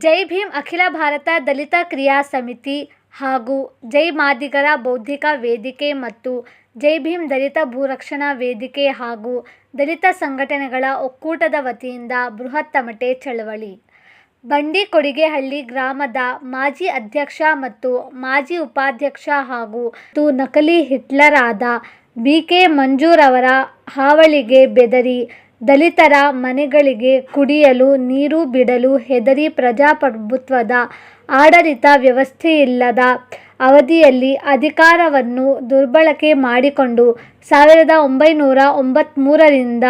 ಜೈ ಭೀಮ್ ಅಖಿಲ ಭಾರತ ದಲಿತ ಕ್ರಿಯಾ ಸಮಿತಿ ಹಾಗೂ ಜೈ ಮಾದಿಗರ ಬೌದ್ಧಿಕ ವೇದಿಕೆ ಮತ್ತು ಜೈ ಭೀಮ್ ದಲಿತ ಭೂರಕ್ಷಣಾ ವೇದಿಕೆ ಹಾಗೂ ದಲಿತ ಸಂಘಟನೆಗಳ ಒಕ್ಕೂಟದ ವತಿಯಿಂದ ಬೃಹತ್ ತಮಟೆ ಚಳವಳಿ. ಬಂಡಿ ಕೊಡಿಗೆಹಳ್ಳಿ ಗ್ರಾಮದ ಮಾಜಿ ಅಧ್ಯಕ್ಷ ಮತ್ತು ಮಾಜಿ ಉಪಾಧ್ಯಕ್ಷ ಹಾಗೂ ನಕಲಿ ಹಿಟ್ಲರ್ ಆದ ಬಿ ಕೆ ಮಂಜೂರವರ ಹಾವಳಿಗೆ ಬೆದರಿ ದಲಿತರ ಮನೆಗಳಿಗೆ ಕುಡಿಯಲು, ನೀರು ಬಿಡಲು ಹೆದರಿ ಪ್ರಜಾಪ್ರಭುತ್ವದ ಆಡಳಿತ ವ್ಯವಸ್ಥೆಯಿಲ್ಲದ ಅವಧಿಯಲ್ಲಿ ಅಧಿಕಾರವನ್ನು ದುರ್ಬಳಕೆ ಮಾಡಿಕೊಂಡು ಸಾವಿರದ ಒಂಬೈನೂರ ಒಂಬತ್ತ್ಮೂರರಿಂದ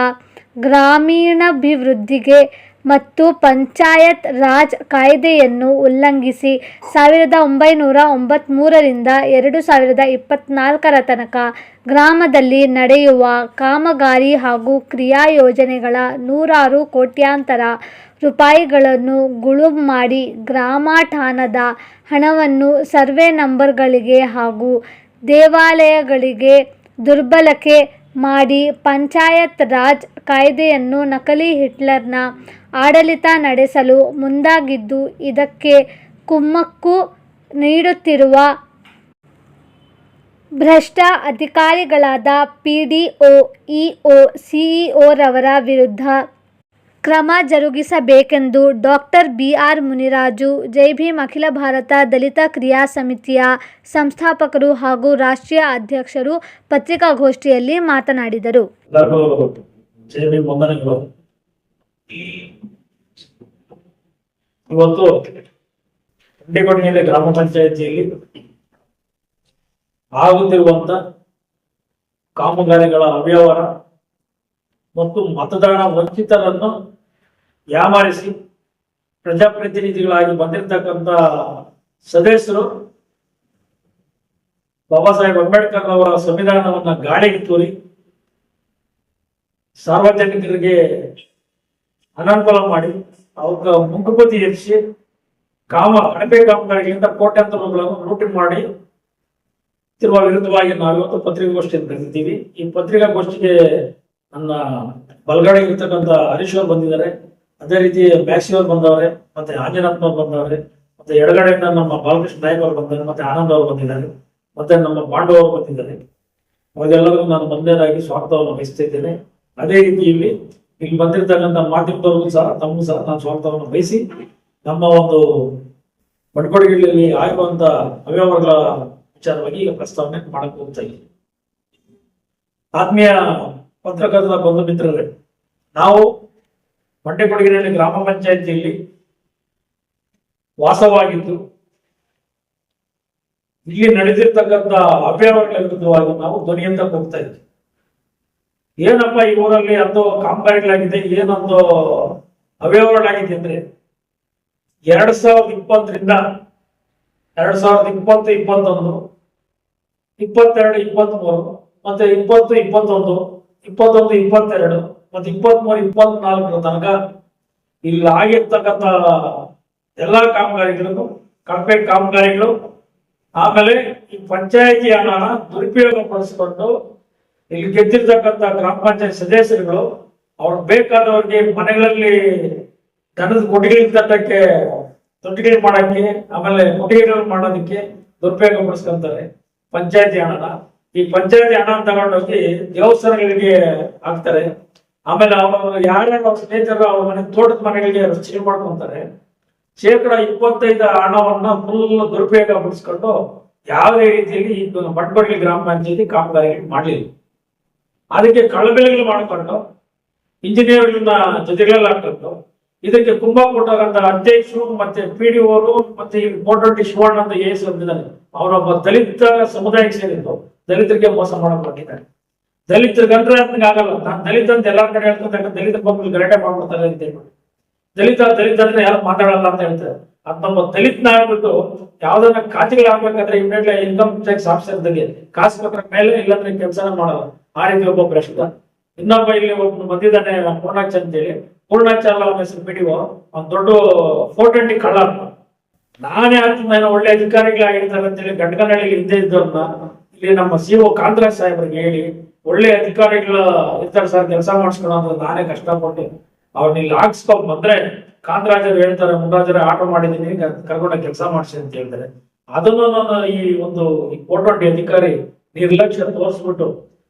ಗ್ರಾಮೀಣಾಭಿವೃದ್ಧಿಗೆ ಮತ್ತು ಪಂಚಾಯತ್ ರಾಜ್ ಕಾಯ್ದೆಯನ್ನು ಉಲ್ಲಂಘಿಸಿ ಸಾವಿರದ ಒಂಬೈನೂರ ಒಂಬತ್ತ್ಮೂರರಿಂದ ಎರಡು ಸಾವಿರದ ಇಪ್ಪತ್ತ್ನಾಲ್ಕರ ತನಕ ಗ್ರಾಮದಲ್ಲಿ ನಡೆಯುವ ಕಾಮಗಾರಿ ಹಾಗೂ ಕ್ರಿಯಾ ಯೋಜನೆಗಳ ನೂರಾರು ಕೋಟ್ಯಾಂತರ ರೂಪಾಯಿಗಳನ್ನು ಗುಳು ಮಾಡಿ ಗ್ರಾಮಠಾಣದ ಹಣವನ್ನು ಸರ್ವೆ ನಂಬರ್ಗಳಿಗೆ ಹಾಗೂ ದೇವಾಲಯಗಳಿಗೆ ದುರ್ಬಳಕೆ ಮಾಡಿ ಪಂಚಾಯತ್ ರಾಜ್ ಕಾಯ್ದೆಯನ್ನು ನಕಲಿ ಹಿಟ್ಲರ್ನ ಆಡಳಿತ ನಡೆಸಲು ಮುಂದಾಗಿದ್ದು, ಇದಕ್ಕೆ ಕುಮ್ಮಕ್ಕು ನೀಡುತ್ತಿರುವ ಭ್ರಷ್ಟ ಅಧಿಕಾರಿಗಳಾದ ಪಿ ಡಿ ಒ, ಇ ಸಿಇಒರವರ ವಿರುದ್ಧ ಕ್ರಮ ಜರುಗಿಸಬೇಕೆಂದು ಡಾಕ್ಟರ್ ಬಿಆರ್ ಮುನಿರಾಜು ಜೈಭೀಮ್ ಅಖಿಲ ಭಾರತ ದಲಿತ ಕ್ರಿಯಾ ಸಮಿತಿಯ ಸಂಸ್ಥಾಪಕರು ಹಾಗೂ ರಾಷ್ಟ್ರೀಯ ಅಧ್ಯಕ್ಷರು ಪತ್ರಿಕಾಗೋಷ್ಠಿಯಲ್ಲಿ ಮಾತನಾಡಿದರು. ಇವತ್ತು ಗ್ರಾಮ ಪಂಚಾಯತಿಯಲ್ಲಿ ಆಗುತ್ತಿರುವಂತ ಕಾಮಗಾರಿಗಳ ಅವ್ಯವಹಾರ ಮತ್ತು ಮತದಾನ ವಂಚಿತರನ್ನು ಯಾಮಾರಿಸಿ ಪ್ರಜಾಪ್ರತಿನಿಧಿಗಳಾಗಿ ಬಂದಿರತಕ್ಕಂತ ಸದಸ್ಯರು ಬಾಬಾ ಸಾಹೇಬ್ ಅಂಬೇಡ್ಕರ್ ಅವರ ಸಂವಿಧಾನವನ್ನ ಗಾಳಿಗೆ ತೂರಿ ಸಾರ್ವಜನಿಕರಿಗೆ ಅನನುಕೂಲ ಮಾಡಿ ಅವಕ್ಕೆ ಮುಖಪತಿ ಹೆಚ್ಚಿ ಕಾಮ ಅಣಬೆ ಕಾಮಗಾರಿಗಳಿಂದ ಕೋಟ್ಯಾಂತರ ರೂಪಾಯಿಗಳನ್ನು ಲೂಟಿ ಮಾಡಿ ತಿರುವ ವಿರುದ್ಧವಾಗಿ ನಾವಿವತ್ತು ಪತ್ರಿಕಾಗೋಷ್ಠಿಯನ್ನು ಕರೆದಿದ್ದೀವಿ ಈ ಪತ್ರಿಕಾಗೋಷ್ಠಿಗೆ ನನ್ನ ಬಲಗಡೆ ಇರ್ತಕ್ಕಂಥ ಹರೀಶ್ ಅವರು ಬಂದಿದ್ದಾರೆ. ಅದೇ ರೀತಿ ಮ್ಯಾಕ್ಸಿ ಅವರು ಬಂದವ್ರೆ, ಮತ್ತೆ ಆಂಜನಾಥ್ ಅವರು ಬಂದವ್ರೆ, ಮತ್ತೆ ಎಡಗಡೆಯಿಂದ ನಮ್ಮ ಬಾಲಕೃಷ್ಣ ನಾಯಕ್ ಅವರು ಬಂದಿದ್ದಾರೆ ಮತ್ತೆ ಆನಂದ್ ಅವರು ಬಂದಿದ್ದಾರೆ, ಮತ್ತೆ ನಮ್ಮ ಪಾಂಡವ್ ಅವರು ಬಂದಿದ್ದಾರೆ. ಅವರೆಲ್ಲರಿಗೂ ನಾನು ಬಂದೇದಾಗಿ ಸ್ವಾಗತವನ್ನು ಬಯಸ್ತಾ ಅದೇ ರೀತಿ ಇಲ್ಲಿ ಇಲ್ಲಿ ಬಂದಿರತಕ್ಕಂಥ ಮಾಧ್ಯಮದವ್ರಿಗೂ ಸಹ, ತಮಗೂ ಸಹ ನಾನು ಸ್ವಾಗತವನ್ನು ಬಯಸಿ, ನಮ್ಮ ಒಂದು ಬಡ್ಕೊಡಿಗಳಲ್ಲಿ ಆಗಿರುವಂತ ಅವ್ಯವಹಾರಗಳ ವಿಚಾರವಾಗಿ ಈಗ ಪ್ರಸ್ತಾವನೆ ಮಾಡಕ್ ಹೋಗ್ತಾ ಇದ್ದೀನಿ. ಆತ್ಮೀಯ ಪತ್ರಕರ್ತರ ಬಂಧು ಮಿತ್ರರೇ, ನಾವು ಬಂಡೆಕೊಡಗಿನಲ್ಲಿ ಗ್ರಾಮ ಪಂಚಾಯತಿಯಲ್ಲಿ ವಾಸವಾಗಿದ್ದು, ಇಲ್ಲಿ ನಡೆದಿರ್ತಕ್ಕಂಥ ಅವ್ಯವಹಾರಗಳ ವಿರುದ್ಧವಾಗಿ ನಾವು ಧ್ವನಿಯಿಂದ ಹೋಗ್ತಾ ಇದ್ವಿ. ಏನಪ್ಪ ಈ ಊರಲ್ಲಿ ಅಂದು ಕಾಮಗಾರಿಗಳಾಗಿದೆ, ಏನೊಂದು ಅವ್ಯವಹಾರಗಳಾಗಿದೆ ಅಂದ್ರೆ, ಎರಡ್ ಸಾವಿರದ ಇಪ್ಪತ್ತರಿಂದ ಎರಡ್ ಸಾವಿರದ ಇಪ್ಪತ್ತು, ಇಪ್ಪತ್ತೊಂದು, ಇಪ್ಪತ್ತೆರಡು, ಇಪ್ಪತ್ಮೂರು, ಮತ್ತೆ ಇಪ್ಪತ್ತು, ಇಪ್ಪತ್ತೊಂದು ಇಪ್ಪತ್ತೊಂದು, ಇಪ್ಪತ್ತೆರಡು ಮತ್ತೆ ಇಪ್ಪತ್ಮೂರು ಇಪ್ಪತ್ನಾಲ್ಕರ ತನಕ ಇಲ್ಲಿ ಆಗಿರ್ತಕ್ಕಂಥ ಎಲ್ಲಾ ಕಾಮಗಾರಿಗಳಿಗೂ ಕಂಪ್ಲೀಟ್ ಕಾಮಗಾರಿಗಳು, ಆಮೇಲೆ ಈ ಪಂಚಾಯತಿ ಹಣನ ದುರುಪಯೋಗ ಪಡಿಸಿಕೊಂಡು ಇಲ್ಲಿ ಗೆದ್ದಿರ್ತಕ್ಕಂಥ ಗ್ರಾಮ ಪಂಚಾಯತ್ ಸದಸ್ಯರುಗಳು, ಅವ್ರು ಬೇಕಾದವ್ರಿಗೆ ಮನೆಗಳಲ್ಲಿ ದನದ ಕೊಟ್ಟಿಗೆ ತಟ್ಟಕ್ಕೆ ತೊಟ್ಟಿಗೆ ಮಾಡಕ್ಕೆ, ಆಮೇಲೆ ಕೊಟ್ಟಿಗೆಗಳು ಮಾಡೋದಕ್ಕೆ ದುರುಪಯೋಗ ಪಡಿಸ್ಕೊಂತಾರೆ ಪಂಚಾಯತಿ ಹಣನ. ಈ ಪಂಚಾಯತಿ ಹಣ ತಗೊಂಡೋಗಿ ದೇವಸ್ಥಾನಗಳಿಗೆ ಹಾಕ್ತಾರೆ. ಆಮೇಲೆ ಅವರು ಯಾರ್ಯಾರು ಅವ್ರ ಸ್ನೇಹಿತರು ಅವ್ರ ಮನೆ ತೋಟದ ಮನೆಗಳಿಗೆ ಸೇವ್ ಮಾಡ್ಕೊಂತಾರೆ. ಶೇಕಡ ಇಪ್ಪತ್ತೈದು ಹಣವನ್ನ ಫುಲ್ ದುರುಪಯೋಗ ಪಡಿಸ್ಕೊಂಡು ಯಾವುದೇ ರೀತಿಯಲ್ಲಿ ಈ ಬಟ್ಬಡ್ಲಿ ಗ್ರಾಮ ಪಂಚಾಯತಿ ಕಾಮಗಾರಿ ಮಾಡಲಿಲ್ಲ. ಅದಕ್ಕೆ ಕಳಬೆಳೆಗಳು ಮಾಡಿಕೊಂಡು ಇಂಜಿನಿಯರ್ಗಳನ್ನ ಜೊತೆಗಳಲ್ಲಿ ಹಾಕೊಂಡು ಇದಕ್ಕೆ ತುಂಬಾ ಕೊಟ್ಟಂತ ಅಧ್ಯಕ್ಷರು ಮತ್ತೆ ಪಿ ಡಿ ಓರು ಮತ್ತೆ ಈ ಶಿವಣ್ಣ ಅಂತ ಎಸ್ ಬಂದಿದ್ದಾರೆ ಅವರೊಬ್ಬ ದಲಿತ ಸಮುದಾಯಕ್ಕೆ ಸೇರಿದ್ದು, ದಲಿತರಿಗೆ ಮೋಸ ಮಾಡಕ್ ಹೊರಟಿದ್ದಾರೆ ದಲಿತರ ಗಂಟ್ರೆ ಅಂತ ಆಗಲ್ಲ. ನಾನು ದಲಿತ ಅಂತ ಎಲ್ಲಾರ ಕಡೆ ಹೇಳ್ತಾರೆ ದಲಿತ ಬಗ್ಗೆ ಗಲಾಟೆ ಮಾಡ್ಬಿಡ್ತಾರೆ ಅಂತ ಹೇಳ್ಬಿಟ್ಟು. ದಲಿತ ದಲಿತ ಅಂದ್ರೆ ಯಾರು ಮಾತಾಡಲ್ಲ ಅಂತ ಹೇಳ್ತಾರೆ. ಅದ್ ನಮ್ಮ ದಲಿತನ ಆಗ್ಬಿಟ್ಟು ಖಾತೆಗಳು ಹಾಕ್ಬೇಕಾದ್ರೆ ಇಮಿಡಿಯೇಟ್ಲಿ ಇನ್ಕಮ್ ಟ್ಯಾಕ್ಸ್ ಆಫೀಸರ್ದಾಗೆ ಕಾಸು ಪತ್ರ ಮೇಲೆ ಇಲ್ಲಾಂದ್ರೆ ಕೆಲಸನ ಮಾಡಲ್ಲ. ಆ ರೀತಿ ಒಬ್ಬ ಭ್ರಷ್ಟ ಇನ್ನೊಬ್ಬ ಇಲ್ಲಿ ಒಬ್ಬ ಬಂದಿದ್ದಾನೆ ಪೂರ್ಣಾಚ್ ಅಂತೇಳಿ. ಹೇಳಿ ಅಲ್ಲ, ಅವನ ಹೆಸರು ಬಿಡಿವೋ ಒಂದ್ ದೊಡ್ಡ ಫೋರ್ ಕಳ್ಳ ಅಂತ. ನಾನೇ ಆಗ್ತೀನಿ ಒಳ್ಳೆ ಅಧಿಕಾರಿಗಳಾಗಿರ್ತಾರೆ ಅಂತೇಳಿ ಗಂಟಕನಹಳ್ಳಿಗೆ ಹಿಂದೆ ಇದ್ದವ್ರನ್ನ ಇಲ್ಲಿ ನಮ್ಮ ಸಿ ಒ ಕಾಂತರಾಜ್ ಸಾಹೇಬ್ರಿಗೆ ಹೇಳಿ ಒಳ್ಳೆ ಅಧಿಕಾರಿಗಳು ಇರ್ತಾರೆ ಸರ್, ಕೆಲಸ ಮಾಡಿಸ್ಕೊಳ್ಳೋ ಅಂತ ನಾನೇ ಕಷ್ಟಪಟ್ಟು ಅವ್ರನ್ನ ಇಲ್ಲಿ ಹಾಕ್ಸ್ಕೊಂಡ್ ಬಂದ್ರೆ ಕಾಂತರಾಜರು ಹೇಳ್ತಾರೆ ಮುನ್ರಾಜರೇ ಆಟೋ ಮಾಡಿದ್ದೀನಿ ಕರ್ಕೊಂಡ ಕೆಲಸ ಮಾಡಿಸಿ ಅಂತ ಹೇಳ್ತಾರೆ. ಅದನ್ನು ನಾನು ಈ ಒಂದು ಈ ಅಧಿಕಾರಿ ನಿರ್ಲಕ್ಷ್ಯ ತೋರಿಸ್ಬಿಟ್ಟು,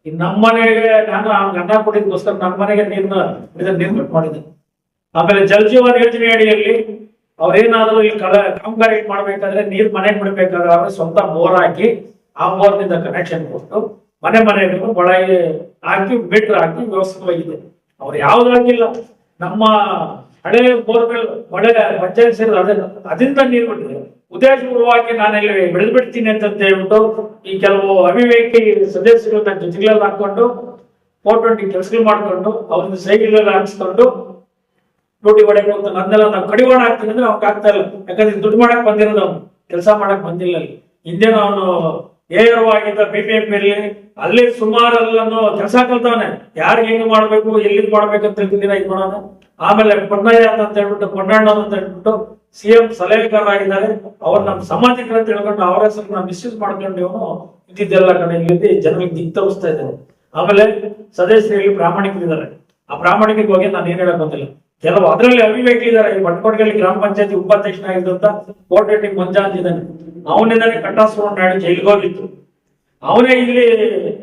ಈ ಮನೆಗೆ ನಾನು ಅವ್ನಿಗೆ ಅನ್ನ ಕೊಟ್ಟಿದ್ದಕ್ಕೋಸ್ಕರ ನಮ್ಮ ಮನೆಗೆ ನೀರ್ನ, ಇದನ್ನ ನಿರ್ಮಿಟ್ ಮಾಡಿದೆ ಆಮೇಲೆ ಜಲ್ ಜೀವನ್ ಯೋಜನೆ ಅಡಿಯಲ್ಲಿ ಅವ್ರೇನಾದ್ರೂ ಈ ಕಳ ಕಾಮಗಾರಿ ಮಾಡ್ಬೇಕಾದ್ರೆ ನೀರ್ ಮನೆಗೆ ಬಿಡ್ಬೇಕಾದ್ರೆ ಸ್ವಂತ ಬೋರ್ ಹಾಕಿ ಆ ಬೋರ್ನಿಂದ ಕನೆಕ್ಷನ್ ಕೊಟ್ಟು ಮನೆ ಮನೆ ಒಳಗೆ ಹಾಕಿ ಮೀಟರ್ ಹಾಕಿ ವ್ಯವಸ್ಥಿತವಾಗಿದೆ. ಅವ್ರು ಯಾವ್ದು ಹಾಕಿಲ್ಲ. ನಮ್ಮ ಹಳೆ ಬೋರ್ವೆಲ್ ಒಳ್ಳೆ ಪಂಚಾಯತ್ ಸೇರಿದ ಅದನ್ನ ಅದರಿಂದ ನೀರು ಬಿಟ್ಟಿದೆ. ಉದ್ದೇಶಪೂರ್ವವಾಗಿ ನಾನೆಲ್ಲಿ ಬೆಳೆದು ಬಿಡ್ತೀನಿ ಅಂತ ಹೇಳ್ಬಿಟ್ಟು ಈ ಕೆಲವು ಅವಿವೇಕಿ ಸದಸ್ಯಗಳನ್ನ ಜೊತೆಗಳಲ್ಲಿ ಹಾಕೊಂಡು ಫೋರ್ ಟ್ವೆಂಟಿ ಕೆಲಸಗಳು ಮಾಡ್ಕೊಂಡು ಅವ್ರನ್ನ ಸೈಕಲ್ ಎಲ್ಲ ಹಾಕ್ಸ್ಕೊಂಡು ಡ್ಯೂಟಿ ಹೋಗ್ತಾನೆ ಅದನ್ನೆಲ್ಲ ನಾವು ಕಡಿವಾಣ ಹಾಕ್ತೀನಿ ಅಂದ್ರೆ ಅವ್ನಿಗೆ ಆಗ್ತಾ ಇಲ್ಲ. ಯಾಕಂದ್ರೆ ದುಡ್ಡು ಮಾಡಕ್ ಬಂದಿರೋದು ಅವ್ನು. ಕೆಲಸ ಮಾಡಕ್ ಬಂದಿಲ್ಲ ಅಲ್ಲಿ. ಹಿಂದೇನು ಅವನು ಏರವಾಗಿದ್ದ ಬಿ ಪಿ ಇರಲಿ ಇರ್ಲಿ ಅಲ್ಲಿ ಸುಮಾರು ಎಲ್ಲಾನು ಕೆಲಸ ಕಲ್ತಾನೆ ಯಾರಿಗೆ ಹೆಂಗ್ ಮಾಡ್ಬೇಕು ಎಲ್ಲಿಂದ ಮಾಡ್ಬೇಕಂತ ದಿನ ಇದು ಮಾಡೋದು ಆಮೇಲೆ ಪೊನ್ನಯ್ಯ ಅಂತ ಹೇಳ್ಬಿಟ್ಟು ಪೊನ್ನಣ್ಣ ಅಂತ ಹೇಳ್ಬಿಟ್ಟು ಸಿ ಎಂ ಸಲಹೆಗಾರರಾಗಿದ್ದಾರೆ ಅವ್ರು ನಮ್ಮ ಸಮಾಜಿಕರ ಅಂತ ಹೇಳ್ಕೊಂಡು ಅವರ ಹೆಸರನ್ನ ಮಿಸ್ಯೂಸ್ ಮಾಡ್ಕೊಂಡು ಇವನು ಇದ್ದಿದ್ದೆಲ್ಲ ಕಡೆ ಇಲ್ಲಿ ಜನರಿಗೆ ದಿಕ್ ತೋರಿಸ್ತಾ ಇದ್ದಾರೆ ಆಮೇಲೆ ಸದಸ್ಯರಲ್ಲಿ ಪ್ರಾಮಾಣಿಕರಿದ್ದಾರೆ ಆ ಪ್ರಾಮಾಣಿಕರಿಗೆ ಹೋಗಿ ನಾನು ಏನ್ ಹೇಳಕ್ ಬಂದಿಲ್ಲ ಕೆಲವು ಅದರಲ್ಲಿ ಈ ಬಂಟ್ಕೋಟೆಯಲ್ಲಿ ಗ್ರಾಮ ಪಂಚಾಯತಿ ಉಪಾಧ್ಯಕ್ಷನಾಗಿದ್ದಂತ ಕೋಟೆಟ್ಟಿ ಮಂಜಾ ಇದ್ದಾನೆ. ಅವನಿಂದಾನೆ ಕಟ್ಟಾಸ್ಕೊಂಡು ನಾಡು ಜೈಲಿಗೆ ಹೋಗಿತ್ತು ಅವನೇ ಇಲ್ಲಿ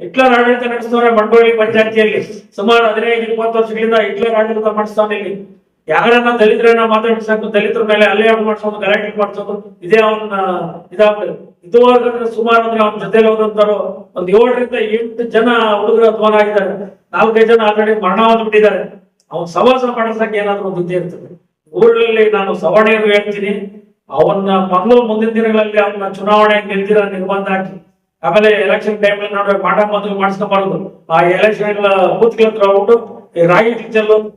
ಹಿಟ್ಲರ್ ಆಡಳಿತ ನಡೆಸಿದವರೇ ಮಂಡೋಳಿ ಪಂಚಾಯತಿಯಲ್ಲಿ. ಸುಮಾರು ಹದಿನೈದು, ಇಪ್ಪತ್ತು ವರ್ಷಗಳಿಂದ ಹಿಟ್ಲರ್ ಆಡಳಿತ ಮಾಡಿಸ್ತಾನೆ ಇಲ್ಲಿ. ಯಾರನ್ನ ದಲಿತರನ್ನ ಮಾತಾಡಿಸಬೇಕು ದಲಿತರ ಮೇಲೆ ಅಲ್ಲೇ ಮಾಡ್ಸೋದು, ಗಲಾಟೆ ಮಾಡ್ಸೋದು, ಇದೇ ಅವನ ಇದಾಗ್ತದೆ ಇದುವರೆಗೂ ಸುಮಾರು ಅಂದ್ರೆ ಅವನ ಜೊತೆಲಿ ಹೋದಂತಾರು ಒಂದ್ ಏಳರಿಂದ ಎಂಟು ಜನ ಹುಡುಗರು ಅಧ್ವಾನ ಆಗಿದ್ದಾರೆ. ನಾಲ್ಕೈದು ಜನ ಆಲ್ರೆಡಿ ಮರಣ ಬಿಟ್ಟಿದ್ದಾರೆ. ಅವನ್ ಸವಾಸ ಮಾಡಿಸಕ್ಕೆ ಏನಾದ್ರು ಒಂದು ಇದ್ದೇ ಇರ್ತದೆ. ಊರಲ್ಲಿ ನಾನು ಸವಣೆಯನ್ನು ಹೇಳ್ತೀನಿ. ಅವನ್ನ ಮೊದಲು ಮುಂದಿನ ದಿನಗಳಲ್ಲಿ ಅವನ್ನ ಚುನಾವಣೆ ಗೆಲ್ದಿರ ನಿರ್ಬಂಧ ಹಾಕಿ. ಆಮೇಲೆ ಎಲೆಕ್ಷನ್ ಟೈಮ್ ನೋಡ್ರೆ ಮಾಟ ಮೊದಲು ಮಾಡಿಸ್ಕೊಬಾರದು ಆ ಎಲೆಕ್ಷನ್ ಬೂತ್ ಹೋಗ್ಬಿಟ್ಟು ಈ ರಾಗಿ ಚೆಲ್ಲೋದು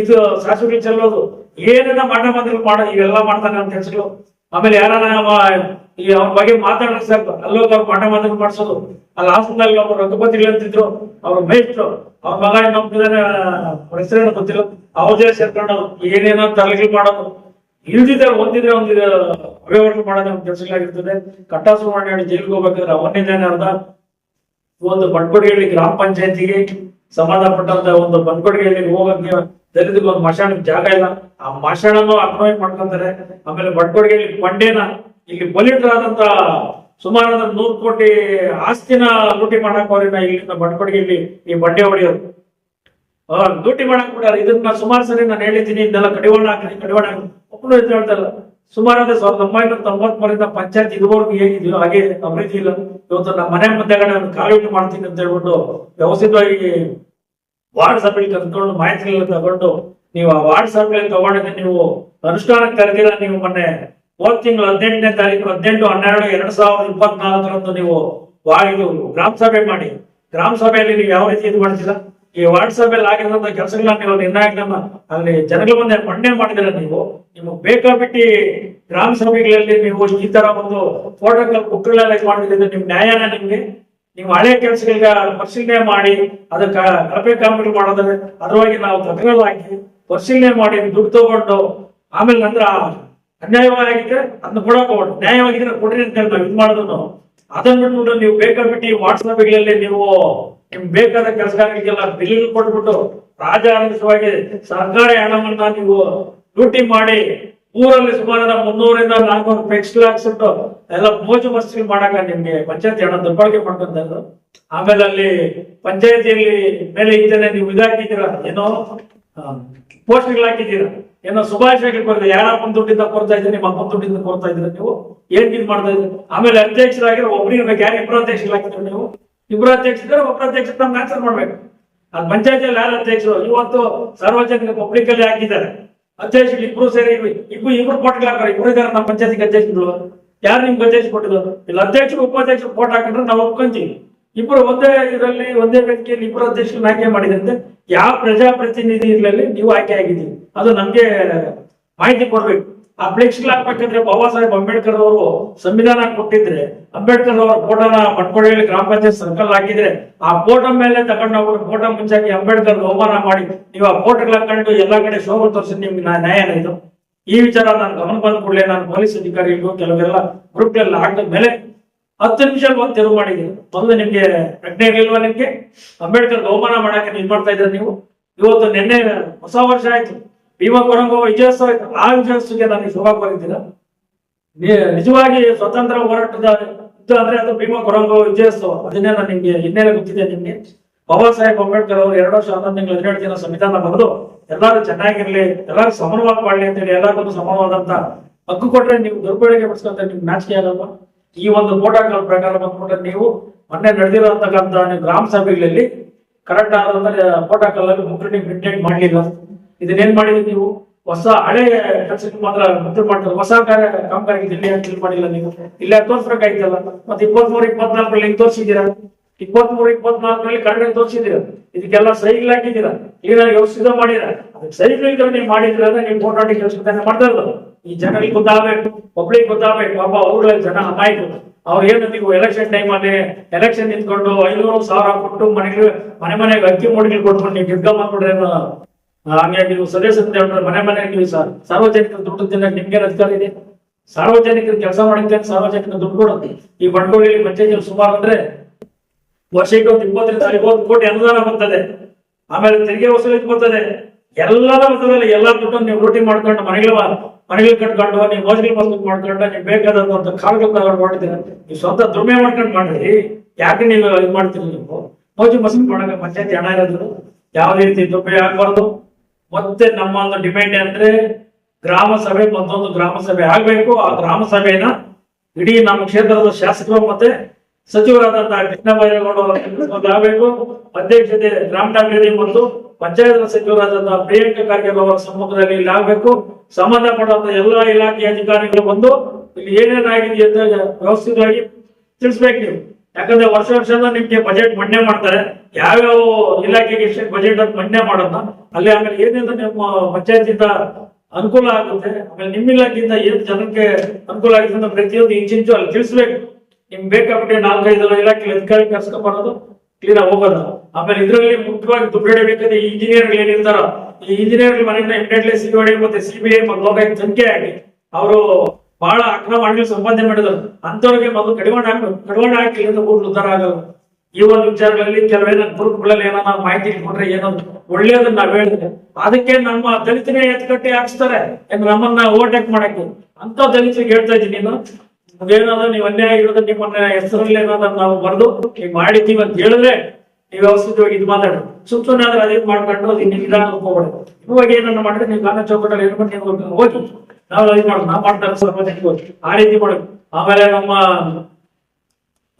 ಇದು ಸಾಸಿವೆ ಚೆಲ್ಲೋದು, ಏನೇನ ಮಾಟ ಮೊದಲು ಮಾಡ ಇವೆಲ್ಲ ಮಾಡ್ತಾನೆ ಅಂತ ಹೆಸರು. ಆಮೇಲೆ ಯಾರ ಈ ಅವ್ರ ಬಗ್ಗೆ ಮಾತಾಡೋದು ಸರ್, ಅಲ್ಲೋಗಿ ಅವ್ರು ಮಾಟ ಮಾಡಿಸೋದು. ಅಲ್ಲಿ ಹಾಸನದಲ್ಲಿ ಒಬ್ಬರು ರಘುಪತಿ ಅಂತಿದ್ರು, ಅವ್ರ ಮೇಷ್ಟ್ರು. ಅವ್ರ ಮಗ ಇನ್ನೊಬ್ಬಿದಾನೆ ಅವ್ರ ಹೆಸರೇನು ಗೊತ್ತಿಲ್ಲ. ಅವ್ರದೇ ಸೇರ್ಕೊಂಡು ಏನೇನೋ ತಲೆಗಳು ಮಾಡೋದು. ಇಲ್ದಿದ್ರೆ ಒಂದಿದ್ರೆ ಒಂದಿದ ಅವ್ಯವಹಾರ ಮಾಡೋದ್ರೆ ಒಂದು ಕೆಲಸಗಳಾಗಿರ್ತದೆ ಕಟ್ಟಾಸು ಮಾಡಿ ಜೈಲಿಗೆ ಹೋಗ್ಬೇಕಾದ್ರೆ ಅವನ್ನಿದ್ದೇನೆ ಅರ್ಧ ಒಂದು ಬಂಟ್ಕೊಡಿಯಲ್ಲಿ ಗ್ರಾಮ ಪಂಚಾಯತಿಗೆ ಸಂಬಂಧಪಟ್ಟಂತ ಒಂದು ಬಂಟ್ಕೊಡಿಯಲ್ಲಿ ಹೋಗಕ್ಕೆ ದಲಿತರಿಗೆ ಒಂದು ಮಶಾಣಕ್ಕೆ ಜಾಗ ಇಲ್ಲ. ಆ ಮಶಾಣನು ಅಕ್ರಮ ಮಾಡ್ಕೊಂತಾರೆ. ಆಮೇಲೆ ಬಂಟ್ಕೊಡಿಯಲ್ಲಿ ಬಂಡೇನ ಇಲ್ಲಿ ಬಲಿಟ್ರಾದಂತ ಸುಮಾರು ಅದನ್ನ ನೂರು ಕೋಟಿ ಆಸ್ತಿನ ಲೂಟಿ ಮಾಡಕ್ ಅವ್ರನ್ನ ಇಲ್ಲಿಂದ ಬಂಟ್ಕೊಡಿಯಲ್ಲಿ ಈ ಬಂಡೆ ಹೊಡೆಯೋರು ಲೂಟಿ ಮಾಡಕ್ ಬಿಟ್ಟಾರ. ಇದನ್ನ ಸುಮಾರು ಸರಿ ನಾನು ಹೇಳಿದ್ದೀನಿ, ಇದನ್ನೆಲ್ಲ ಕಡಿವಾಣ ಹಾಕಿ ಕಡಿವಾಣ ಹಾಕಿ ಒಬ್ಬನು ಎದ್ದು ಹೇಳ್ತಾರಲ್ಲ, ಸುಮಾರು ಅಂದ್ರೆ ಸಾವಿರದ ಒಂಬೈನೂರ ತೊಂಬತ್ಮೂರಿಂದ ಪಂಚಾಯತ್ ಇದುವರೆಗೂ ಹೇಗಿದೆಯೋ ಹಾಗೆ ಅಭಿವೃದ್ಧಿ ಇಲ್ಲ. ಇವತ್ತು ನಮ್ಮ ಮನೆ ಮುಂದೆಗಡೆ ಒಂದು ಕಾಲುವೆ ಮಾಡ್ತೀನಿ ಅಂತ ಹೇಳ್ಬಿಟ್ಟು ವ್ಯವಸ್ಥಿತವಾಗಿ ವಾರ್ಡ್ ಸಭೆಗೆ ಕರ್ಕೊಂಡು ಮಾಹಿತಿಗಳನ್ನ ತಗೊಂಡು ನೀವು ಆ ವಾರ್ಡ್ ಸಭೆಯಲ್ಲಿ ತಗೊಂಡಿದ್ದೆ ನೀವು ಅನುಷ್ಠಾನಕ್ಕೆ ಕರೆದಿಲ್ಲ ನೀವು ಮೊನ್ನೆ ಹೋದ್ ತಿಂಗಳು ಹದಿನೆಂಟನೇ ತಾರೀಕು ಹದಿನೆಂಟು, ಹನ್ನೆರಡು, ಎರಡ್ ಸಾವಿರದ ಇಪ್ಪತ್ನಾಲ್ಕರಂದು ನೀವು ವಾರ್ಡ್ ಇದು ಗ್ರಾಮ ಸಭೆ ಮಾಡಿ. ಗ್ರಾಮ ಸಭೆಯಲ್ಲಿ ನೀವು ಯಾವ ರೀತಿ ಇದು ಮಾಡ್ತೀರಾ? ಈ ವಾರ್ಡ್ ಸಭೆಯಲ್ಲಿ ಆಗಿರುವಂತಹ ಕೆಲಸಗಳನ್ನ ನೀವು ಅಲ್ಲಿ ಜನಗಳ ಮುಂದೆ ಮಂಡನೆ ಮಾಡಿದ್ರೆ ನೀವು ನಿಮಗೆ ಬೇಕಾಬಿಟ್ಟಿ ಗ್ರಾಮ ಸಭೆಗಳಲ್ಲಿ ನೀವು ಈ ತರ ಒಂದು ಫೋಟೋಗಳ ಬುಕ್ಗಳೆಲ್ಲ ಮಾಡಿದ್ರೆ ನಿಮ್ ನ್ಯಾಯನ ನಿಮ್ಗೆ. ನೀವು ಹಳೆ ಕೆಲಸಗಳಿಗೆ ಪರಿಶೀಲನೆ ಮಾಡಿ, ಅದಕ್ಕೆ ಕಳಪೆ ಕಾಮಗಾರಿ ಮಾಡೋದ್ರೆ ಅದರವಾಗಿ ನಾವು ತಕರಾರು ಹಾಕಿ ಪರಿಶೀಲನೆ ಮಾಡಿ ದುಡ್ಡು ತಗೊಂಡು ಆಮೇಲೆ ನಂತರ ಅನ್ಯಾಯವಾಗಿದ್ರೆ ಅದನ್ನ ಕೊಡಕ್ ನ್ಯಾಯವಾಗಿದ್ರೆ ಕೊಡ್ರಿ ಅಂತ ನಾವು ಇದು ಮಾಡೋದನ್ನು ಅದನ್ನ ಬಿಟ್ಬಿಟ್ಟು ನೀವು ಬೇಕಾಬಿಟ್ಟಿ ವಾಟ್ಸಪ್ಗಳಲ್ಲಿ ನೀವು ನಿಮ್ಗೆ ಬೇಕಾದ ಕೆಲಸಗಾರರಿಗೆಲ್ಲ ಬಿಲ್ ಕೊಟ್ಬಿಟ್ಟು ರಾಜಾಂಶವಾಗಿ ಸರ್ಕಾರಿ ಹಣವನ್ನ ನೀವು ಲೂಟಿ ಮಾಡಿ ಊರಲ್ಲಿ ಸುಮಾರು ಮುನ್ನೂರಿಂದ ನಾಲ್ಕುನೂರು ಪೆಕ್ಸ್ಲ್ ಹಾಕ್ಸ್ಬಿಟ್ಟು ಎಲ್ಲ ಮೋಜು ಮಸ್ತಿ ಮಾಡಾಕ ನಿಮ್ಗೆ ಪಂಚಾಯತಿ ಹಣ ದುರ್ಬಳಕೆ ಮಾಡ್ಕೊಂತ. ಆಮೇಲೆ ಅಲ್ಲಿ ಪಂಚಾಯತಿಯಲ್ಲಿ ಮೇಲೆ ಇದ್ದೇನೆ ನೀವು ಇದಾಕಿದ್ದೀರ? ಏನೋ ಪೋಸ್ಟ್ಗಳು ಹಾಕಿದ್ದೀರಾ? ಏನೋ ಶುಭಾಶಯಗಳು ಯಾರ ಅಪ್ಪನ ದುಡ್ಡಿಂದ ಕೊಡ್ತಾ ಇದ್ದೀರಿ? ನಿಮ್ಮ ಅಪ್ಪನ ದುಡ್ಡಿಂದ ಕೊಡ್ತಾ ಇದ್ದೀರಾ ನೀವು? ಏನ್ ಇದು ಮಾಡ್ತಾ ಇದ್ದೀರಿ? ಆಮೇಲೆ ಅಧ್ಯಕ್ಷರಾಗಿರೋ ಒಬ್ಬರಿಗೆ ಯಾರು ಇಬ್ಬರು ಅಧ್ಯಕ್ಷರು ಹಾಕಿದ್ರು ನೀವು? ಇಬ್ರು ಅಧ್ಯಕ್ಷರು ಒಬ್ರು ಅಧ್ಯಕ್ಷರು ನಮ್ಗೆ ಆನ್ಸರ್ ಮಾಡ್ಬೇಕು. ಅದು ಪಂಚಾಯತಿಯಲ್ಲಿ ಯಾರು ಅಧ್ಯಕ್ಷರು? ಇವತ್ತು ಸಾರ್ವಜನಿಕ ಪಬ್ಲಿಕ್ ಅಲ್ಲಿ ಹಾಕಿದ್ದಾರೆ. ಅಧ್ಯಕ್ಷರು ಇಬ್ರು ಸೇರಿ ಇಬ್ರು ಇಬ್ರು ಫೋಟೋ ಹಾಕಾರ ಇಬ್ರು ಇದಾರೆ ನಮ್ಮ ಪಂಚಾಯತಿಗೆ ಅಧ್ಯಕ್ಷರು. ಯಾರು ನಿಮ್ಗೆ ಅಧ್ಯಕ್ಷ ಕೊಟ್ಟಿದ್ರು ಇಲ್ಲ, ಅಧ್ಯಕ್ಷರು ಉಪಾಧ್ಯಕ್ಷರು ಫೋಟೋ ಹಾಕಿದ್ರೆ ನಾವು ಒಪ್ಕೊಂತೀವಿ. ಇಬ್ರು ಒಂದೇ ಇದರಲ್ಲಿ, ಒಂದೇ ವೇದಿಕೆಯಲ್ಲಿ ಇಬ್ರು ಅಧ್ಯಕ್ಷರನ್ನ ಆಯ್ಕೆ ಮಾಡಿದಂತೆ ಯಾವ ಪ್ರಜಾಪ್ರತಿನಿಧಿ ಇರಲಿ ನೀವು ಆಯ್ಕೆ ಆಗಿದ್ದೀವಿ ಅದು ನಮ್ಗೆ ಮಾಹಿತಿ ಕೊಡ್ಬೇಕು. ಆ ಆಗ್ಬೇಕಂದ್ರೆ ಬಾಬಾ ಸಾಹೇಬ್ ಅಂಬೇಡ್ಕರ್ ಅವರು ಸಂವಿಧಾನ ಕೊಟ್ಟಿದ್ರೆ, ಅಂಬೇಡ್ಕರ್ ಅವರ ಫೋಟೋನ ಪಟ್ಕೊಳ್ಳಿ ಗ್ರಾಮ ಪಂಚಾಯತ್ ಸರ್ಕಲ್ ಹಾಕಿದ್ರೆ, ಆ ಫೋಟೋ ಮೇಲೆ ತಗೊಂಡು ಅವರು ಫೋಟೋ ಮುಂಚಾಕಿ ಅಂಬೇಡ್ಕರ್ ಅವಮಾನ ಮಾಡಿ, ನೀವು ಆ ಫೋಟೋಗಳು ಹಾಕೊಂಡು ಎಲ್ಲಾ ಕಡೆ ಶೋಭೆ ತೋರಿಸಿದ್ ನಿಮ್ಗೆ ನಾ- ನ್ಯಾಯನ ಇದು. ಈ ವಿಚಾರ ನಾನು ಗಮನ ಬಂದ ಕೂಡಲೇ ನಾನು ಪೊಲೀಸ್ ಅಧಿಕಾರಿಗಳು ಕೆಲವೆಲ್ಲ ಗ್ರೂಪ್ಗಳೆಲ್ಲ ಹಾಕಿದ ಮೇಲೆ ಹತ್ತು ನಿಮಿಷ ಒಂದು ತೆರವು ಮಾಡಿದ್ದೀನಿ. ಮೊದಲು ನಿಮ್ಗೆ ಪ್ರಜ್ಞೆ ಇಲ್ವಾ ನಿಮ್ಗೆ? ಅಂಬೇಡ್ಕರ್ ಅವಮಾನ ಮಾಡಕ್ಕೆ ಇದು ಮಾಡ್ತಾ ಇದ್ರೆ ನೀವು? ಇವತ್ತು ನಿನ್ನೆ ಹೊಸ ವರ್ಷ ಆಯ್ತು. ಭೀಮಾ ಕೊರಂಗೋ ವಿಜಯೋತ್ಸವ. ಆ ವಿಜಯೋತ್ಸವಕ್ಕೆ ನನಗೆ ಶುಭ ಕೋರಿದ್ದೀರಾ ನಿ- ನಿಜವಾಗಿ ಸ್ವತಂತ್ರ ಹೋರಾಟದ ಯುದ್ಧ ಅಂದ್ರೆ ಅದು ಭೀಮಾ ಕೊರಂಗೋ ವಿಜಯೋತ್ಸವ ಅದನ್ನೇ ನಾನು ನಿಮ್ಗೆ ಹಿನ್ನೆಲೆ ಗೊತ್ತಿದೆ ನಿಮ್ಗೆ. ಬಾಬಾ ಸಾಹೇಬ್ ಅಂಬೇಡ್ಕರ್ ಅವರು ಎರಡು ವರ್ಷ ಹನ್ನೊಂದು ತಿಂಗಳು ಹದಿನೇಳು ದಿನ ಸಂವಿಧಾನ ಬಂದು ಎಲ್ಲರೂ ಚೆನ್ನಾಗಿರ್ಲಿ, ಎಲ್ಲರೂ ಸಮಾನವಾಗಿ ಮಾಡಲಿ ಅಂತೇಳಿ ಎಲ್ಲರಿಗೂ ಸಮಾನವಾದಂತ ಹಕ್ಕು ಕೊಟ್ರೆ ನೀವು ದುರ್ಬಳಕೆ ಪಡಿಸ್ಕೊಂತ ನಿಮ್ಗೆ ನಾಚಿಕೆ ಆಗಲ್ಲ ಈ ಒಂದು ಪ್ರೋಟೋಕಾಲ್ ಪ್ರಕಾರ ಬಂದ್ಬಿಟ್ರೆ ನೀವು ಮೊನ್ನೆ ನಡೆದಿರೋ ನೀವು ಗ್ರಾಮ ಸಭೆಗಳಲ್ಲಿ ಕರೆಕ್ಟ್ ಆದಂದ್ರೆ ಪ್ರೋಟೋಕಾಲ್ ಅಲ್ಲಿ ನೀವು ಮೇಂಟೈನ್ ಮಾಡ್ಲಿಲ್ಲ. ಇದನ್ನೇನ್ ಮಾಡಿದ್ರಿ ನೀವು? ಹೊಸ ಹಳೆ ಕೆಲಸಕ್ಕೆ ಮಾತ್ರ ಮತ್ತೆ ಮಾಡ್ತಾರೆ ಹೊಸ ಕಾರ್ಯ ಕಾಮಗಾರಿಗೆ ಇಲ್ಲಿ ಅಂತ ಮಾಡಿಲ್ಲ ನೀವು. ಇಲ್ಲೇ ತೋರ್ಸ್ಬೇಕಾಯ್ತಲ್ಲ ಮತ್ತೆ ಇಪ್ಪತ್ಮೂರು, ಇಪ್ಪತ್ನಾಲ್ಕರಲ್ಲಿ ಹಿಂಗ್ ಇಪ್ಪತ್ತ್ ಇಪ್ಪತ್ಮೂರು, ಇಪ್ಪತ್ನಾಲ್ಕರಲ್ಲಿ ಕನ್ನಡ ತೋರಿಸಿದ್ದೀರಾ? ಇದಕ್ಕೆಲ್ಲ ಸೈಗಳು ಹಾಕಿದ್ದೀರಾ? ಈಗ ನನಗೆ ಔಷಧ ಮಾಡಿರ ಅದಕ್ಕೆ ಸೈಗಳು ಇದ್ರೆ ನೀವು ಮಾಡಿದ್ರೆ ನೀವು ಫೋಟೋ ಕೆಲಸ ಮಾಡ್ತಾ ಇರೋದು. ಈ ಜನರಿಗೆ ಗೊತ್ತಾಗಬೇಕು ಪಬ್ಲಿಕ್ ಗೊತ್ತಾಗಬೇಕು. ಪಾಪ ಅವ್ರ ಜನ ಅಮಾಯಕರು. ಅವ್ರು ಏನು ನೀವು ಎಲೆಕ್ಷನ್ ಟೈಮ್ ಅಲ್ಲಿ ಎಲೆಕ್ಷನ್ ನಿಂತ್ಕೊಂಡು ಐನೂರು ಸಾವಿರ ಕೊಟ್ಟು ಮನೆಗೆ ಮನೆ ಮನೆಗೆ ಅಕ್ಕಿ ಮೂಡಿಗೆ ಕೊಟ್ಕೊಂಡು ನೀವು ಗಿಡ್ಗ ಮಾಡ್ಬಿಡ್ರೆ ಏನೋ ನೀವು ಸದಸ್ಯರು ಮನೆ ಮನೆ ಸರ್. ಸಾರ್ವಜನಿಕರ ದುಡ್ಡು ತಿನ್ನಕ್ಕೆ ನಿಮ್ಗೆ ಅಧಿಕಾರ ಇದೆ? ಸಾರ್ವಜನಿಕರು ಕೆಲಸ ಮಾಡಿದ್ದೆ ಸಾರ್ವಜನಿಕರ ದುಡ್ಡು ಕೊಡುತ್ತೆ ಈ ಬಂಡವಾಳ ಪಂಚಾಯತ್ ಸುಮಾರು ಅಂದ್ರೆ ವರ್ಷಕ್ಕೆ ಒಂದು ಇಪ್ಪತ್ತರಿಂದ ಐವತ್ತು ಕೋಟಿ ಅನುದಾನ ಬರ್ತದೆ. ಆಮೇಲೆ ತೆರಿಗೆ ವಸೂಲಿ ಬರ್ತದೆ. ಎಲ್ಲರ ಬರ್ತದಲ್ಲ ಎಲ್ಲ ದುಡ್ಡು ನೀವು ಲೂಟಿ ಮಾಡ್ಕೊಂಡು ಮನೆಗಳ ಮನೆಗಳು ಕಟ್ಕೊಂಡು ನೀವು ಮೋಜಿಗೆ ಮಸ್ತ್ ಮಾಡ್ಕೊಂಡು ನೀವು ಬೇಕಾದಂತ ಕಾಲಗಳು ತಗೊಂಡು ಮಾಡ್ತೀರ ನೀವು ಸ್ವಂತ ದುಡಿಮೆ ಮಾಡ್ಕೊಂಡು ಮಾಡ್ರಿ. ಯಾಕೆ ನೀವು ಇದು ಮಾಡ್ತೀರಿ ನೀವು? ಮೋಜು ಮಸ್ತ್ ಮಾಡಕ್ಕೆ ಪಂಚಾಯತಿ ಹಣ ಇರೋದು ಯಾವುದೇ ರೀತಿ ದುಡ್ಡು ಆಗ್ಬಾರ್ದು. ಮತ್ತೆ ನಮ್ಮ ಒಂದು ಡಿಮ್ಯಾಂಡ್ ಅಂದ್ರೆ ಗ್ರಾಮ ಸಭೆ ಮತ್ತೊಂದು ಗ್ರಾಮ ಸಭೆ ಆಗ್ಬೇಕು. ಆ ಗ್ರಾಮ ಸಭೆನ ಇಡೀ ನಮ್ಮ ಕ್ಷೇತ್ರದ ಶಾಸಕರು ಮತ್ತೆ ಸಚಿವರಾದಂತಹ ಕೃಷ್ಣ ಬೈರೇಗೌಡ ಆಗಬೇಕು. ಅಧ್ಯಕ್ಷತೆ ರಾಮನಾಥ್ ಮತ್ತು ಪಂಚಾಯತ್ ಸಚಿವರಾದಂತಹ ಪ್ರಿಯಾಂಕ ಖರ್ಗೆ ಅವರ ಸಮ್ಮುಖದಲ್ಲಿ ಇಲ್ಲಿ ಆಗಬೇಕು. ಸಂಬಂಧಪಟ್ಟಂತ ಎಲ್ಲಾ ಇಲಾಖೆ ಅಧಿಕಾರಿಗಳು ಬಂದು ಇಲ್ಲಿ ಏನೇನಾಗಿದೆ ಅಂತ ವ್ಯವಸ್ಥಿತವಾಗಿ ತಿಳಿಸ್ಬೇಕು ನೀವು. ಯಾಕಂದ್ರೆ ವರ್ಷ ವರ್ಷದ ನಿಮ್ಗೆ ಬಜೆಟ್ ಮಂಡನೆ ಮಾಡ್ತಾರೆ. ಯಾವ್ಯಾವ ಇಲಾಖೆಗೆ ಎಷ್ಟು ಬಜೆಟ್ ಅಂತ ಮಂಡನೆ ಮಾಡೋದನ್ನ, ಅಲ್ಲಿ ಆಮೇಲೆ ಏನಿಂದ ನಿಮ್ಮ ಪಂಚಾಯತಿಂದ ಅನುಕೂಲ ಆಗುತ್ತೆ, ಆಮೇಲೆ ನಿಮ್ಮ ಇಲಾಖೆಯಿಂದ ಏನ್ ಜನಕ್ಕೆ ಅನುಕೂಲ ಆಗುತ್ತೆ ಅಂತ ಪ್ರತಿಯೊಂದು ಇಂಚಿಂಚು ಅಲ್ಲಿ ತಿಳಿಸ್ಬೇಕು. ನಿಮ್ಗೆ ಬೇಕಾಗ್ಬಿಟ್ಟು ನಾಲ್ಕೈದು ಇಲಾಖೆ ಅಧಿಕಾರಿ ಕರ್ಸ್ಕೊಂಡ್ ಕ್ಲೀನ್ ಕ್ಲೀನ್ ಹೋಗೋದು. ಆಮೇಲೆ ಇದರಲ್ಲಿ ಮುಖ್ಯವಾಗಿ ದುಡ್ಡು ಬೇಕಾದ್ರೆ ಈ ಇಂಜಿನಿಯರ್ ಏನಿರ್ತಾರೋ ಈ ಇಂಜಿನಿಯರ್ ಮನೆಯಿಂದ ಇಮಿಡಿಯೇಟ್ಲಿ ಸಿಬಿಐ ಮತ್ತೆ ಸಿಬಿಐ ಮತ್ತು ಲೋಕಾಯುಕ್ತ ತನಿಖೆ ಆಗಿ, ಅವರು ಬಹಳ ಅಕ್ರಮ ಹಣ್ಣು ಸಂಪಾದನೆ ಮಾಡಿದ್ರು. ಅಂತವ್ರಿಗೆ ಮೊದಲು ಕಡಿವಾಣ ಹಾಕ್ಬೇಕು ಕಡಿವಾಣ ಹಾಕಿ ಊರು ಉದ್ಧಾರ ಆಗಲ್ಲ. ಈ ಒಂದು ವಿಚಾರಗಳಲ್ಲಿ ಕೆಲವೇನ ಗ್ರೂಪ್ಗಳಲ್ಲಿ ಏನೋ ನಾವು ಮಾಹಿತಿ ಇಟ್ಕೊಂಡ್ರೆ ಏನೋ ಒಳ್ಳೇದನ್ನ ನಾವ್ ಹೇಳಿದ್ರೆ ಅದಕ್ಕೆ ನಮ್ಮ ದಲಿತನೇ ಎತ್ಕಟ್ಟಿ ಹಾಕ್ಸ್ತಾರೆ. ನಮ್ಮನ್ನ ಓವರ್ಟೇಕ್ ಮಾಡಕ್ಕೆ. ಅಂತ ದಲಿತರಿಗೆ ಹೇಳ್ತಾ ಇದ್ದೀನಿ ನೀನು. ಏನಾದ್ರು ನೀವು ಅನ್ಯಾಯ ಇರೋದು ನಿಮ್ಮನ್ನ ಹೆಸರಲ್ಲಿ ಏನಾದ್ರು ನಾವು ಬರೆದು ಈಗ ಮಾಡಿದ್ದೀವಿ ಅಂತ ಹೇಳಿದ್ರೆ ನೀವು ವ್ಯವಸ್ಥಿತವಾಗಿ ಇದು ಮಾತಾಡಿ ಸುತ್ತಾದ್ರೆ ಸುಮ್ಮನೆ ಆದ್ರೆ ಅದೇ ಮಾಡ್ಕೊಂಡು ಅದು ನಿಧಾನ ಹೋಗ್ಬೇಡ ಇವಾಗ ಏನನ್ನ ಮಾಡಿದ್ರೆ ನೀವು ಗಾನ ಚೌಕಟ್ಟಲ್ಲಿ ಹೇಳ್ಕೊಂಡು ನೀವು ಹೋಗಿ. ನಾವು ಇದು ಮಾಡೋದು, ನಾವು ಮಾಡ್ತಾರೆ ಆ ರೀತಿ ಮಾಡೋದು ಆಮೇಲೆ ನಮ್ಮ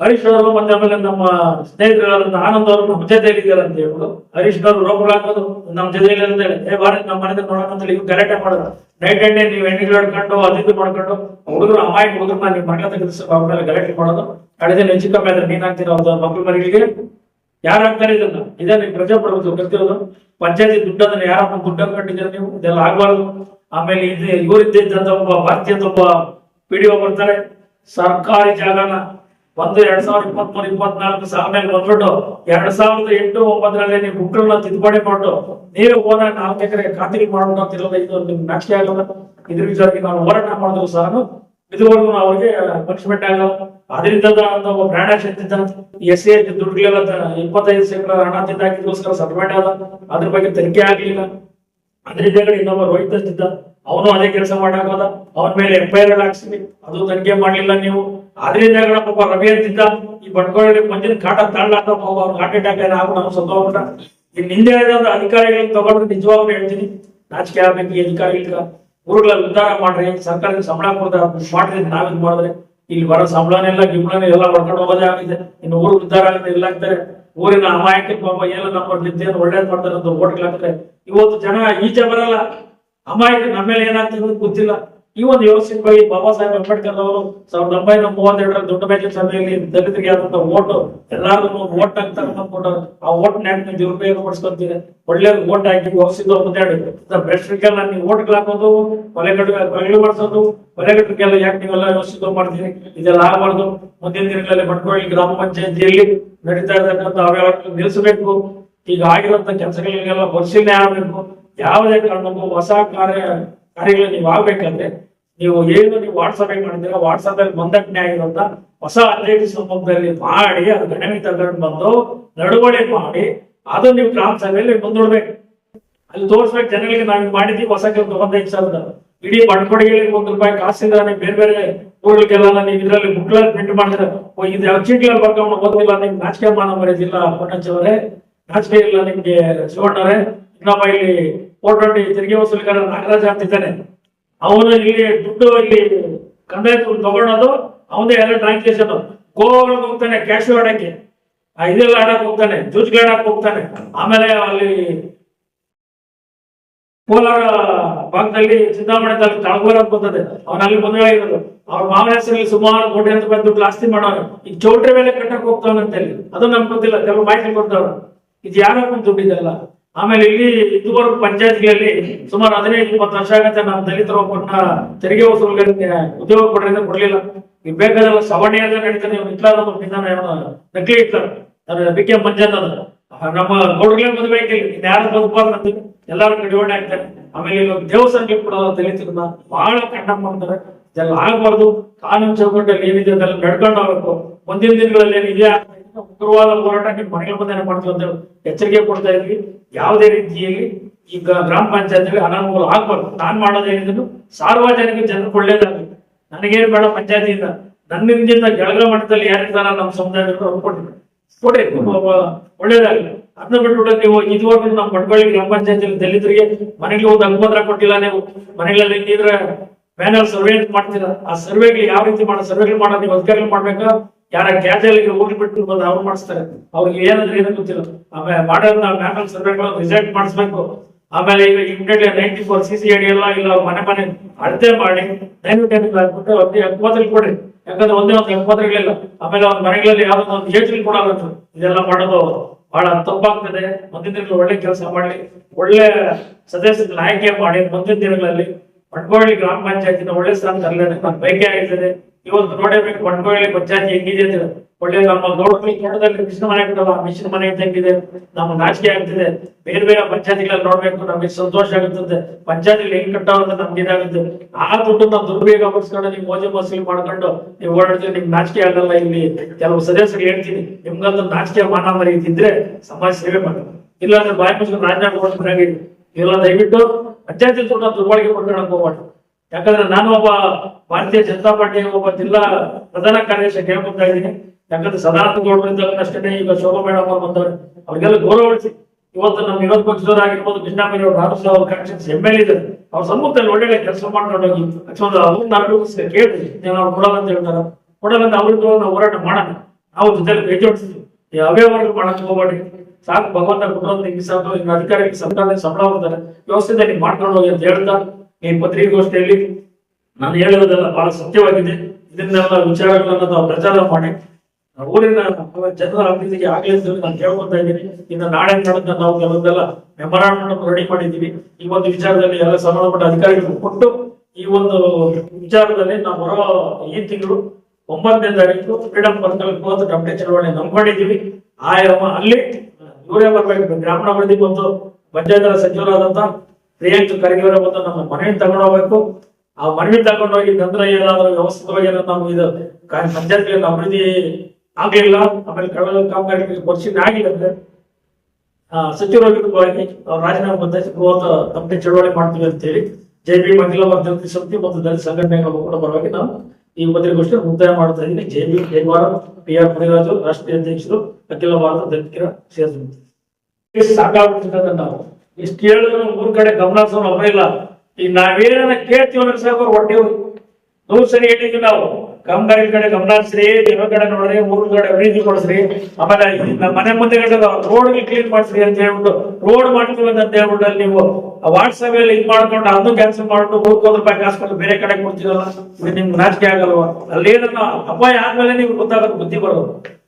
ಹರೀಶ್ ಅವರು ಮತ್ತೆ ಆಮೇಲೆ ನಮ್ಮ ಸ್ನೇಹಿತರಾದಂತ ಆನಂದ್ ಅವರು ನಮ್ಮ ಜೊತೆಯಲ್ಲಿ ಅಂತ ಹೇಳ್ಬೋದು ಹರೀಶ್ ಅವರು ರೋಗಗಳು ಹಾಕೋದು ನಮ್ಮ ಜೊತೆಯಲ್ಲಿ ಅಂತ ಹೇಳಿ. ಏ ಬಾರಿ ನಮ್ಮ ಮನೆ ನೋಡೋಣ ಅಂತ ಹೇಳಿ ಗಲಾಟೆ ಮಾಡೋದು ನೈಟ್ ಅಂಡ್ ಡೇ ನೀವು ಹೆಣ್ಣಿಗೆ ಹಿಡ್ಕೊಂಡು ಅದಿದ್ದು ಮಾಡ್ಕೊಂಡು ಹುಡುಗರು ಅಮಾಯಿ ಹುಡುಗರನ್ನ ನೀವು ಮಟ್ಟ ಸರ್ ಅವ್ರ ಮೇಲೆ ಗಲಾಟೆ ಮಾಡೋದು. ಕಳೆದ ಹೆಚ್ಚು ಕಮ್ಮಿ ಆದ್ರೆ ನೀನ್ ಹಾಕ್ತಿರೋ ಮಕ್ಕಳ ಮನೆಗಳಿಗೆ ಯಾರು ಹಾಕ್ತಾರೆ ಇದನ್ನ? ಇದೇ ನೀವು ಪ್ರಜಾಪ್ರಭುತ್ವ ಗೊತ್ತಿರೋದು ಪಂಚಾಯತಿ ದುಡ್ಡನ್ನ ಯಾರಪ್ಪ ದುಡ್ಡು ಕಟ್ಟಿದ್ರೆ ನೀವು? ಇದೆಲ್ಲ ಆಗ್ಬಾರ್ದು. ಆಮೇಲೆ ಇದು ಇವರಿದ್ದಂತ ಒಬ್ಬ ಭಾರತೀಯದ ಒಬ್ಬ ಪಿಡಿಒ ಬರ್ತಾರೆ. ಸರ್ಕಾರಿ ಜಾಗನ ಒಂದು ಎರಡ್ ಸಾವಿರದ ಇಪ್ಪತ್ಮೂರು, ಇಪ್ಪತ್ನಾಲ್ಕು ಆಮೇಲೆ ಬಂದ್ಬಿಟ್ಟು ಎರಡ್ ಸಾವಿರದ ಎಂಟು, ಒಂಬತ್ತರಲ್ಲಿ ನೀವು ಬುಕ್ಗಳನ್ನ ತಿದ್ದುಪಡಿ ಮಾಡು ನೀವೇ ಹೋದ ನಾಲ್ಕು ಎಕರೆ ಖಾತ್ರಿ ಮಾಡ್ಬಿಟ್ಟು ಅಂತಿರೋದು ಇದು ನಿಮ್ಗೆ ನಕ್ಷೆ ಆಗಲ್ಲ. ಇದ್ರ ವಿಚಾರಕ್ಕೆ ನಾನು ಹೋರಾಟ ಮಾಡಿದ್ರು ಸಹ ಇದುವರೆಗೂ ನಾವು ಅವ್ರಿಗೆ ಪನಿಷ್ಮೆಂಟ್ ಆಗಲ್ಲ. ಅದರಿಂದ ಒಬ್ಬ ಬ್ರ್ಯಾಂಡ್ ಆಕ್ಷನ್ ಎಸ್ ಸಿ ದುಡ್ಡುಗಳೆಲ್ಲ ಇಪ್ಪತ್ತೈದು ಶೇಕಡ ಹಣ ತಿಂದಾಕಿಗೋಸ್ಕರ ಸಬ್ಮಿಟ್ ಆದ. ಅದ್ರ ಬಗ್ಗೆ ತನಿಖೆ ಆಗ್ಲಿಲ್ಲ. ಅದರಿಂದ ಇನ್ನೊಬ್ಬ ರೋಹಿತ್ ಅವನು ಅದೇ ಕೆಲಸ ಮಾಡಾಕೋದ ಅವನ ಮೇಲೆ ಎಂಪೈರ್ ಹಾಕ್ಸಿದ್ವಿ. ಅದು ತನಿಖೆ ಮಾಡ್ಲಿಲ್ಲ ನೀವು. ಆದ್ರಿಂದ ಪಾಪ ರವಿ ಅಂತಿದ್ದ. ಈ ಬಂಟ್ವಾಳ ಮಂಜಿನ ಕಾಟ ತಾಳ್ಲಾಕ ಪಾಪ ಅವ್ನು ಹಾರ್ಟ್ ಅಟ್ಯಾಕ್ ಏನೋ ಆಗ್ಬಿಟ್ಟು ಅವ್ನು ಹೋಗ್ಬಿಟ್ಟ ಇನ್ ಹಿಂದೆ ಹೇಳಿದ ಅಧಿಕಾರಿಗಳನ್ನ ತಗೊಂಡ್ರೆ ನಿಜವಾಗ್ಲೂ ಹೇಳ್ತೀನಿ. ನಾಚಿಕೆ ಆಗ್ಬೇಕು ಈ ಅಧಿಕಾರಿಗಳ ಊರುಗಳಲ್ಲಿ ಉದ್ಧಾರ ಮಾಡ್ರಿ. ಸರ್ಕಾರಕ್ಕೆ ಸಂಬಳ ಕೊಡ್ತಾರೆ ಮಾಡ್ರಿ ನಾವೇನ್ ಮಾಡಿದ್ರೆ. ಇಲ್ಲಿ ಬರೋ ಸಂಬಳನೆಲ್ಲ ಗಿಂಬಳನ ಎಲ್ಲ ಹೊಡ್ಕೊಂಡು ಹೋಗೋದೇ ಆಗಿದೆ. ಇನ್ನು ಊರು ಉದ್ಧಾರ ಆಗಿದೆ ಇಲ್ಲ ಊರಿನ ಅಮಾಯಕ ಪಾಪ ಏನೋ ನಮ್ಮ ನಿದ್ದೆಯನ್ನು ಒಳ್ಳೇದ್ ಮಾಡ್ತಾರೆ ಅಂತ ಇವತ್ತು ಜನ ಈಚೆ ಬರಲ್ಲ. ಅಮಾಯಕ ನಮ್ಮ ಮೇಲೆ ಏನಾಗ್ತದೆ ಗೊತ್ತಿಲ್ಲ. ಈ ಒಂದು ವ್ಯವಸ್ಥಿತವಾಗಿ ಬಾಬಾ ಸಾಹೇಬ್ ಅಂಬೇಡ್ಕರ್ ಅವರು ಸಾವಿರದ ಒಂಬೈನೂರ ಮೂವತ್ತೆರಡರ ದೊಡ್ಡ ಮೇಜಿನ ಸಭೆಯಲ್ಲಿ ದಲಿತರಿಗೆ ಆದಂತ ವೋಟ್ ಎಲ್ಲಾರು ಓಟ್ ಅಂತ ಅಂದ್ಕೊಂಡು ಆ ಓಟ್ ನ್ಯಾಕ್ ದುರುಪಯೋಗ ಪಡಿಸ್ಕೊಂತೀರಿ. ಒಳ್ಳೆ ಓಟ್ ಹಾಕಿ ವ್ಯವಸ್ಥಿತ ಮುಂದೆ ಭ್ರಷ್ಟರಿಗೆಲ್ಲ ನೀವು ಓಟ್ಗಳು ಹಾಕೋದು ಕೊಲೆಗಟ್ಟು ಕೊಲೆಗಳು ಮಾಡಿಸೋದು ಕೊಲೆಗಟ್ಟರಿಗೆಲ್ಲ ಯಾಕೆ ನೀವೆಲ್ಲ ವ್ಯವಸ್ಥಿತ ಮಾಡ್ತೀರಿ? ಇದೆಲ್ಲ ಆಗಬಾರ್ದು. ಮುಂದಿನ ದಿನಗಳಲ್ಲಿ ಮಟ್ಕೊಳ್ಳಿ ಗ್ರಾಮ ಪಂಚಾಯತಿಯಲ್ಲಿ ನಡೀತಾ ಇರತಕ್ಕಂಥ ಅವ್ಯವಹಾರ ನಿಲ್ಲಿಸಬೇಕು. ಈಗ ಆಗಿರುವಂತ ಕೆಲಸಗಳಿಗೆಲ್ಲ ವರ್ಷನೇ ಆಗಬೇಕು ಯಾವುದೇ ಕಾರಣಕ್ಕೂ ಹೊಸ ಕಾರ್ಯ, ಕಾರ್ಯಗಳು ನೀವು ಆಗ್ಬೇಕಂದ್ರೆ ನೀವು ಏನು ನೀವು ವಾಟ್ಸಪ್ ಮಾಡಿದ್ದೀರಾ ವಾಟ್ಸಪ್ ಅಲ್ಲಿ ಮಂದಟ್ಟಣೆ ಆಗಿರುವಂತ ಹೊಸ ಅಧ್ಯಕ್ಷ ಸಂಬಂಧದಲ್ಲಿ ಮಾಡಿ, ಅದು ಗಣನೆ ತಗೊಂಡು ಬಂದು ನಡವಳಿ ಮಾಡಿ, ಅದು ನೀವು ಗ್ರಾಮ ಸಭೆಯಲ್ಲಿ ಮುಂದೂಡ್ಬೇಕು ಅಲ್ಲಿ ತೋರಿಸ್ಬೇಕು ಜನಗಳಿಗೆ, ನಾವು ಮಾಡಿದ್ವಿ ಹೊಸ ಕೆಲಸ ಒಂದೇ ಸಾವಿರದ ಇಡೀ ಬಂಡ್ಕೊಡಿಗೆ ಒಂದು ರೂಪಾಯಿ ಕಾಸಿಂದ ನೀವು ಬೇರೆ ಬೇರೆ ಊರುಗಳಿಗೆಲ್ಲ ನೀವು ಇದರಲ್ಲಿ ಬುಕ್ಲಲ್ಲಿ ಪ್ರಿಂಟ್ ಮಾಡಿದ್ರೆ ಇದು ಯಾವ ಬರ್ಕೊಂಡು ಗೊತ್ತಿಲ್ಲ ನಿಮ್ಗೆ ನಾಚಿಕೆ ಮಾನ ಮರೆಯೋದಿಲ್ಲ ಪಟ್ಟಂಚವರೇ ನಾಚಿಕೆ ಇಲ್ಲ ನಿಮ್ಗೆ ಶಿವಣ್ಣರೇ ಇನ್ನೊಬ್ಬ ಇಲ್ಲಿ ಕೋಟೋಟಿ ತೆರಿಗೆ ವಸೂಲಿಗಾರ ನಾಗರಾಜ ಅಂತಿದ್ದಾನೆ. ಅವನು ಇಲ್ಲಿ ದುಡ್ಡು ಇಲ್ಲಿ ಕಂದಾಯ ತಗೊಳ್ಳೋದು ಅವನೇ ಎಲ್ಲ ಟ್ರಾನ್ಸ್ಲೇಷನ್ ಗೋವಾಗ ಹೋಗ್ತಾನೆ ಕ್ಯಾಶ್ ಆಡಕ್ಕೆ ಆ ಇದೆಲ್ಲ ಆಡಕ್ ಹೋಗ್ತಾನೆ ಜೂಜ್ಗೆ ಆಡಕ್ ಹೋಗ್ತಾನೆ. ಆಮೇಲೆ ಅಲ್ಲಿ ಕೋಲಾರ ಭಾಗದಲ್ಲಿ ಚಿಂತಾಮಣಿ ತಾಲೂಕು ಅಂತ ಬರ್ತದೆ. ಅವನ ಅಲ್ಲಿ ಮದುವೆ ಇರೋದು ಅವ್ರ ಮಾವನ ಹೆಸರಲ್ಲಿ ಸುಮಾರು ಕೋಟಿ ಅಂತ ಬಂದು ದುಡ್ಡು ಆಸ್ತಿ ಮಾಡೋರು. ಈಗ ಚೌಟ್ರಿ ಮೇಲೆ ಕಟ್ಟಕ್ ಹೋಗ್ತಾವನಂತ ಹೇಳಿ ಅದು ನಮ್ಗೆ ಗೊತ್ತಿಲ್ಲ. ಕೆಲವು ಮಾಹಿತಿ ಕೊಡ್ತಾವ್ರು. ಇದು ಯಾರಪ್ಪ ದುಡ್ಡಿದೆಲ್ಲ ಆಮೇಲೆ ಇಲ್ಲಿ ಇದುವರೆಗೂ ಪಂಚಾಯತ್ಗಳಲ್ಲಿ ಸುಮಾರು ಹದಿನೈದು, ಇಪ್ಪತ್ತು ವರ್ಷ ಆಗುತ್ತೆ ನಾವು ದಲಿತರ ಒಬ್ಬರನ್ನ ತೆರಿಗೆ ವಸೂಲಿಗಳಿಗೆ ಉದ್ಯೋಗ ಕೊಡ್ರಿಂದ ಕೊಡ್ಲಿಲ್ಲ. ಈಗ ಬೇಕಾದಲ್ಲ ಸವರ್ಣೀಯದ ನಡೀತಾನೆ ಇಟ್ಲಾದ ಇಟ್ಲಾರ ಏನೋ ನಕಲಿ ಅದು ಬಿ ಕೆ ಮಂಜನ್ ಅದ. ನಮ್ಮ ಗೌಡ್ಗಳೇ ಆಗಿಲ್ಲ ಯಾರು ಬದುಕಬಾರ್ದು ಅಂತ ಎಲ್ಲಾರು ಕಡಿವಾಣೆ ಆಗ್ತಾರೆ. ಆಮೇಲೆ ಇವಾಗ ದೇವಸ್ಥಾನಕ್ಕೆ ಕೂಡ ದಲಿತರನ್ನ ಬಹಳ ಕಂಡ ಮಾಡ್ತಾರೆ. ಇದೆಲ್ಲ ಆಗಬಾರ್ದು. ಕಾನೂನು ಚೌಕಟ್ಟಲ್ಲಿ ಏನಿದೆ ಅದೆಲ್ಲ ನಡ್ಕೊಂಡು ಹೋಗ್ಬೇಕು. ಮುಂದಿನ ದಿನಗಳಲ್ಲಿ ಏನಿದೆ ಉಗ್ರವಾದ ಹೋರಾಟ ನಿಮ್ಮ ಮನೆಗಳ ಮುಂದೆ ಮಾಡ್ತೀವಿ ಎಚ್ಚರಿಕೆ ಕೊಡ್ತಾ ಇದ್ವಿ. ಯಾವುದೇ ರೀತಿಯಲ್ಲಿ ಈಗ ಗ್ರಾಮ ಪಂಚಾಯತ್ಗೆ ಅನಾನುಕೂಲ ಆಗ್ಬಾರ್ದು. ನಾನ್ ಮಾಡೋದೇನಿದ್ರು ಸಾರ್ವಜನಿಕ ಜನರು ಒಳ್ಳೇದಾಗಲಿ. ನನಗೇನು ಬೇಡ ಪಂಚಾಯತಿಯಿಂದ. ನನ್ನಿಂದ ಕೆಳಗ ಮಟ್ಟದಲ್ಲಿ ಯಾರಿರ್ತಾರ ನಮ್ಮ ಸಮುದಾಯದವರು ಅವ್ರು ಕೊಡಿ ಒಳ್ಳೇದಾಗಲಿ. ಅದನ್ನ ಬಿಟ್ಬಿಟ್ಟು ನೀವು ಇದುವರೆಗೂ ನಮ್ಮ ಬಂಡವಾಳ ಗ್ರಾಮ ಪಂಚಾಯತಿಯಲ್ಲಿ ದಲಿತರಿಗೆ ಮನೆಗೆ ಒಂದು ಅನುಮೋದನ ಕೊಟ್ಟಿಲ್ಲ ನೀವು. ಮನೆಗಳಲ್ಲಿ ಇದ್ರೆ ಸರ್ವೆ ಅಂತ ಮಾಡ್ತೀರಾ? ಆ ಸರ್ವೆಗಳು ಯಾವ ರೀತಿ ಮಾಡೋ, ಸರ್ವೆಗಳು ಮಾಡೋದು ನೀವು ಅಧಿಕಾರಿಗಳು ಮಾಡ್ಬೇಕಾ? ಯಾರ ಕ್ಯಾಜುವಲ್ಗೆ ಬಿಟ್ಟು ಬಂದು ಅವ್ರು ಮಾಡಿಸ್ತಾರೆ. ಅವ್ರಿಗೆ ಏನಂದ್ರೆ ಏನೋ ಗೊತ್ತಿಲ್ಲ. ಆಮೇಲೆ ಮಾಡೋದ್ ನಾವು ಮ್ಯಾನುವಲ್ ಸರ್ವೆಗಳು ರಿಸಲ್ಟ್ ಮಾಡಿಸ್ಬೇಕು. ಆಮೇಲೆ ಈಗ immediately ninety four C C ಅಡಿ ಎಲ್ಲ ಇಲ್ಲ, ಮನೆ ಮನೆ ಅಳತೆ ಮಾಡಿ ದಯವಿಟ್ಟು ಹಾಕ್ಬಿಟ್ಟು ಅವ್ರಿಗೆ ಅಕ್ವಾದ್ರಿಗೆ ಕೊಡ್ರಿ. ಯಾಕಂದ್ರೆ ಒಂದೇ ಒಂದು ಎಂಪತ್ರಿಗಳಿಲ್ಲ ಆಮೇಲೆ ಒಂದು ಮನೆಗಳಲ್ಲಿ ಯಾವ್ದೋ ಒಂದು ಏಜ್ಗಳು ಕೊಡಲ್ಲ. ಇದೆಲ್ಲ ಮಾಡೋದು ಬಹಳ ತಪ್ಪಾಗ್ತದೆ. ಮುಂದಿನ ದಿನಗಳಲ್ಲಿ ಒಳ್ಳೆ ಕೆಲಸ ಮಾಡಲಿ. ಒಳ್ಳೆ ಸದಸ್ಯ ಆಯ್ಕೆ ಮಾಡಿ ಮುಂದಿನ ದಿನಗಳಲ್ಲಿ ಬಂಟ್ವಾಳಿ ಗ್ರಾಮ ಪಂಚಾಯತಿನ ಒಳ್ಳೆ ಸ್ಥಾನ ತರಲಿ ಅಂತ ನಾನು ಬಯಕೆ ಆಗಿರ್ತದೆ ಇವತ್ತು ನೋಡಬೇಕು ಕೊಂಡ್ಕೊಳ್ಳಿ ಪಂಚಾಯತಿ ಹೆಂಗಿದೆ ಅಂತ ಒಳ್ಳೆ ನಮ್ಮ ನೋಡ್ಕೊಳ್ಳಿ ತೋಟದಲ್ಲಿ ಮಿಶ್ರ ಮನೆ ಕಟ್ಟಲ್ಲ ಮಿಶ್ರ ಮನೆ ಹೆಂಗಿದೆ? ನಮ್ಮ ನಾಚಿಕೆ ಆಗ್ತಿದೆ. ಬೇರೆ ಬೇರೆ ಪಂಚಾಯತಿಗಳಲ್ಲಿ ನೋಡ್ಬೇಕು, ನಮಗೆ ಸಂತೋಷ ಆಗುತ್ತದೆ. ಪಂಚಾಯತಿಲಿ ಹೆಂಗ್ ಕಟ್ಟಾವ ಅಂತ ನಮ್ಗೆ ಇದಾಗುತ್ತೆ. ಆ ದುಡ್ಡು ನಾವು ದುರ್ಬೇಗ ಪಡಿಸ್ಕೊಂಡು ನೀವು ಮೋಜು ಮಸೂಲಿ ಮಾಡ್ಕೊಂಡು ನೀವು ಓಡಾಡ್ತೀವಿ ನಿಮ್ಗೆ ನಾಚಿಕೆ ಆಗಲ್ಲ ಇಲ್ಲಿ. ಕೆಲವು ಸದಸ್ಯರು ಹೇಳ್ತೀನಿ ನಿಮ್ಗಂತ ನಾಚಿಕೆ ಮಾನ ಮರ್ಯಾದೆ ಇದ್ರೆ ಸಮಾಜ ಸೇವೆ ಮಾಡೋದು ಇಲ್ಲಾಂದ್ರೆ ಬಾಯಿ ಮುಚ್ಕೊಂಡು ರಾಜ್ಯ ಇಲ್ಲ, ದಯವಿಟ್ಟು ಪಂಚಾಯತಿ ದುಡ್ಡು ದುರ್ಬಳಕೆ ಮಾಡ್ಕೊಂಡು ಹೋಗ್ಬಾರ್ದು ಯಾಕಂದ್ರೆ ನಾನು ಒಬ್ಬ ಭಾರತೀಯ ಜನತಾ ಪಾರ್ಟಿಯ ಒಬ್ಬ ಜಿಲ್ಲಾ ಪ್ರಧಾನ ಕಾರ್ಯದರ್ಶಿ ಕೇಳ್ಕೊತಾ ಇದ್ದೀನಿ. ಯಾಕಂದ್ರೆ ಸದಾನಂದ ಗೌಡರಿಂದ ಅಷ್ಟೇ ಈಗ ಶೋಭಾ ಮೇಡಮ್ ಅವ್ರು ಅವರಿಗೆಲ್ಲ ಅವ್ರಿಗೆಲ್ಲ ಉಳಿಸಿ ಇವತ್ತು ನಮ್ಮ ವಿರೋಧ ಪಕ್ಷದವ್ರು ಆಗಿರ್ಬೋದು ಕೃಷ್ಣಾಮಿ ಅವರು ರಾಮಸ್ವಾಮಿ ಅವ್ರ ಕಾನ್ಸ್ಟಿಟ್ಯೂನ್ಸಿ ಎಂ ಎಲ್ ಇದ್ದಾರೆ. ಅವ್ರ ಸಮ್ಮುಖದಲ್ಲಿ ಒಳ್ಳೆ ಕೆಲಸ ಮಾಡ್ಕೊಂಡು ಹೋಗಿ. ಅಷ್ಟೊಂದು ಅವ್ರು ನಾನು ಕೇಳಿ ನೀವು ಅವ್ರು ಅಂತ ಹೇಳ್ತಾರೆ. ಕೊಡಲ್ಲ ಅಂತ ನಾವು ಹೋರಾಟ ಮಾಡೋಣ. ನಾವು ಜೊತೆಲಿ ಕೈ ಜೋಡಿಸ್ತೀವಿ ಈ ವರ್ಗ ಮಾಡಕ್ ಹೋಗ್ಬೇಡಿ ಸಾಕು, ಭಗವಂತ ಕೊಟ್ಟರು ನಿಮ್ಗೆ ಸಾಕು. ಇನ್ನು ಅಧಿಕಾರಿಗಳಿಗೆ ಸಂಬಳ ಹೋಗ್ತಾರೆ ವ್ಯವಸ್ಥೆ ನೀವು ಮಾಡ್ಕೊಂಡು ಹೋಗಿ ಅಂತ ಹೇಳ್ತಾ ಈ ಪತ್ರಿಕಾಗೋಷ್ಠಿಯಲ್ಲಿ ನಾನು ಹೇಳುವುದೆಲ್ಲ ಬಹಳ ಸತ್ಯವಾಗಿದೆ. ಇದನ್ನೆಲ್ಲ ವಿಚಾರಗಳನ್ನ ನಾವು ಪ್ರಚಾರ ಮಾಡಿ. ಊರಿನ ಜನರ ಅಭಿವೃದ್ಧಿಗೆ ಆಗಲಿ ಅಂತ ನಾನು ಕೇಳ್ಕೊತಾ ಇದ್ದೀನಿ. ಇನ್ನು ನಾಳೆ ನಡೆದ ನಾವು ಕೆಲವೊಂದೆಲ್ಲ ಮೆಮೊರಾಂಡಮ್ ರೆಡಿ ಮಾಡಿದ್ದೀವಿ ಈ ಒಂದು ವಿಚಾರದಲ್ಲಿ ಎಲ್ಲ ಸಂಬಂಧಪಟ್ಟ ಅಧಿಕಾರಿಗಳು ಕೊಟ್ಟು ಈ ಒಂದು ವಿಚಾರದಲ್ಲಿ ನಾವು ಬರೋ ಈ ತಿಂಗಳು ಒಂಬತ್ತನೇ ತಾರೀಕು ಫ್ರೀಡಮ್ ಪರ್ಕಲ್ ಮೂವತ್ತು ಟಮಟೆ ಚಳವಳಿ ನಂಬ್ಕೊಂಡಿದ್ದೀವಿ ಆ ಅಲ್ಲಿ, ಇವರೇ ಬರ್ಬೇಕು. ಗ್ರಾಮೀಣಾಭಿವೃದ್ಧಿ ಮತ್ತು ಪಂಚಾಯತ್ ಸಚಿವರಾದಂತ ಪ್ರಿಯಾಂಕ್ ಖರ್ಗೆ ನಮ್ಮ ಮನೆಯನ್ನು ತಗೊಂಡು ಹೋಗ್ಬೇಕು. ಆ ಮನವಿ ತಗೊಂಡೋಗಿ ನಂತರ ಏನಾದ್ರೂ ವ್ಯವಸ್ಥಿತವಾಗಿ ನಾವು ಇದು ಪಂಚಾಯತ್ಗಳಲ್ಲಿ ಅಭಿವೃದ್ಧಿ ಆಗ್ಲಿಲ್ಲ. ಆಮೇಲೆ ಕಳೆದ ಕಾಮಗಾರಿಗಳಿಗೆ ಪರಿಶೀಲನೆ ಆಗಿಲ್ಲ ಅಂದ್ರೆ ಆ, ಸಚಿವರ ವಿರುದ್ಧವಾಗಿ ಅವ್ರು ರಾಜೀನಾಮೆ ಬಂದ ಬೃಹತ್ ಕಂಪನಿ ಚಳವಳಿ ಮಾಡ್ತೀವಿ ಅಂತ ಹೇಳಿ ಜೆ ಬಿ ಅಖಿಲ ಭಾರತ ಸಮಿತಿ ಮತ್ತು ದಲಿತ ಸಂಘಟನೆಗಳ ಒಕ್ಕೂಟ ಪರವಾಗಿ ನಾವು ಈ ಪತ್ರಿಕೋಷ್ಠಿ ಮುಕ್ತಾಯ ಮಾಡ್ತಾ ಇದ್ದೀನಿ J B Jai Bharat P R Muniraju ರಾಷ್ಟ್ರೀಯ ಅಧ್ಯಕ್ಷರು ಅಖಿಲ ಭಾರತ ದಲಿತರ ಸೇರಿದಂತೆ ಸಾಕಾಗುತ್ತಿದ್ದಂತೆ ನಾವು. ಇಷ್ಟು ಹೇಳಿದ್ರು ಊರ್ ಕಡೆ ಗಮನ ಹರಿಸೋನು ಒಬ್ಬ ಇಲ್ಲ. ಈಗ ನಾವೇನ ಕೇಳ್ತೀವಿ ಸಾಕು ಅವ್ರು ಹೊಟ್ಟೆ ನೂರು ಸರಿ ಹೇಳಿದ್ವಿ ನಾವು. ಕಾಮಗಾರಿ ಕಡೆ ಗಮನ ಹರಿಸ್ರಿ ಜನ ಕಡೆ ನೋಡ್ರಿ, ಊರ್ ಕಡೆ ಅಭಿವೃದ್ಧಿ ಕೊಡಿಸ್ರಿ. ಆಮೇಲೆ ನಮ್ಮ ಮನೆ ಮುಂದೆ ರೋಡ್ ಕ್ಲೀನ್ ಮಾಡಿಸ್ರಿ ಅಂತ ಹೇಳ್ಬಿಟ್ಟು, ರೋಡ್ ಮಾಡ್ತೀವಿ ಅಂತ ಹೇಳ್ಬಿಟ್ಟು ಅಲ್ಲಿ ನೀವು ವಾಟ್ಸಪ್ ಅಲ್ಲಿ ಇದು ಮಾಡ್ಕೊಂಡು ಅದು ಕ್ಯಾನ್ಸಲ್ ಮಾಡ್ಬಿಟ್ಟು ಮೂವತ್ತು ರೂಪಾಯಿ ಕಾಸು ಬೇರೆ ಕಡೆ ಕೊಡ್ತೀವಲ್ಲ ಇದು ನಿಮ್ಗೆ ನಾಚಿಕೆ ಆಗಲ್ವ? ಅಲ್ಲಿ ಏನನ್ನ ಅಪಾಯ ಆದ್ಮೇಲೆ ನೀವು ಗೊತ್ತಾಗೋದು, ಬುದ್ಧಿ ಬರೋದು.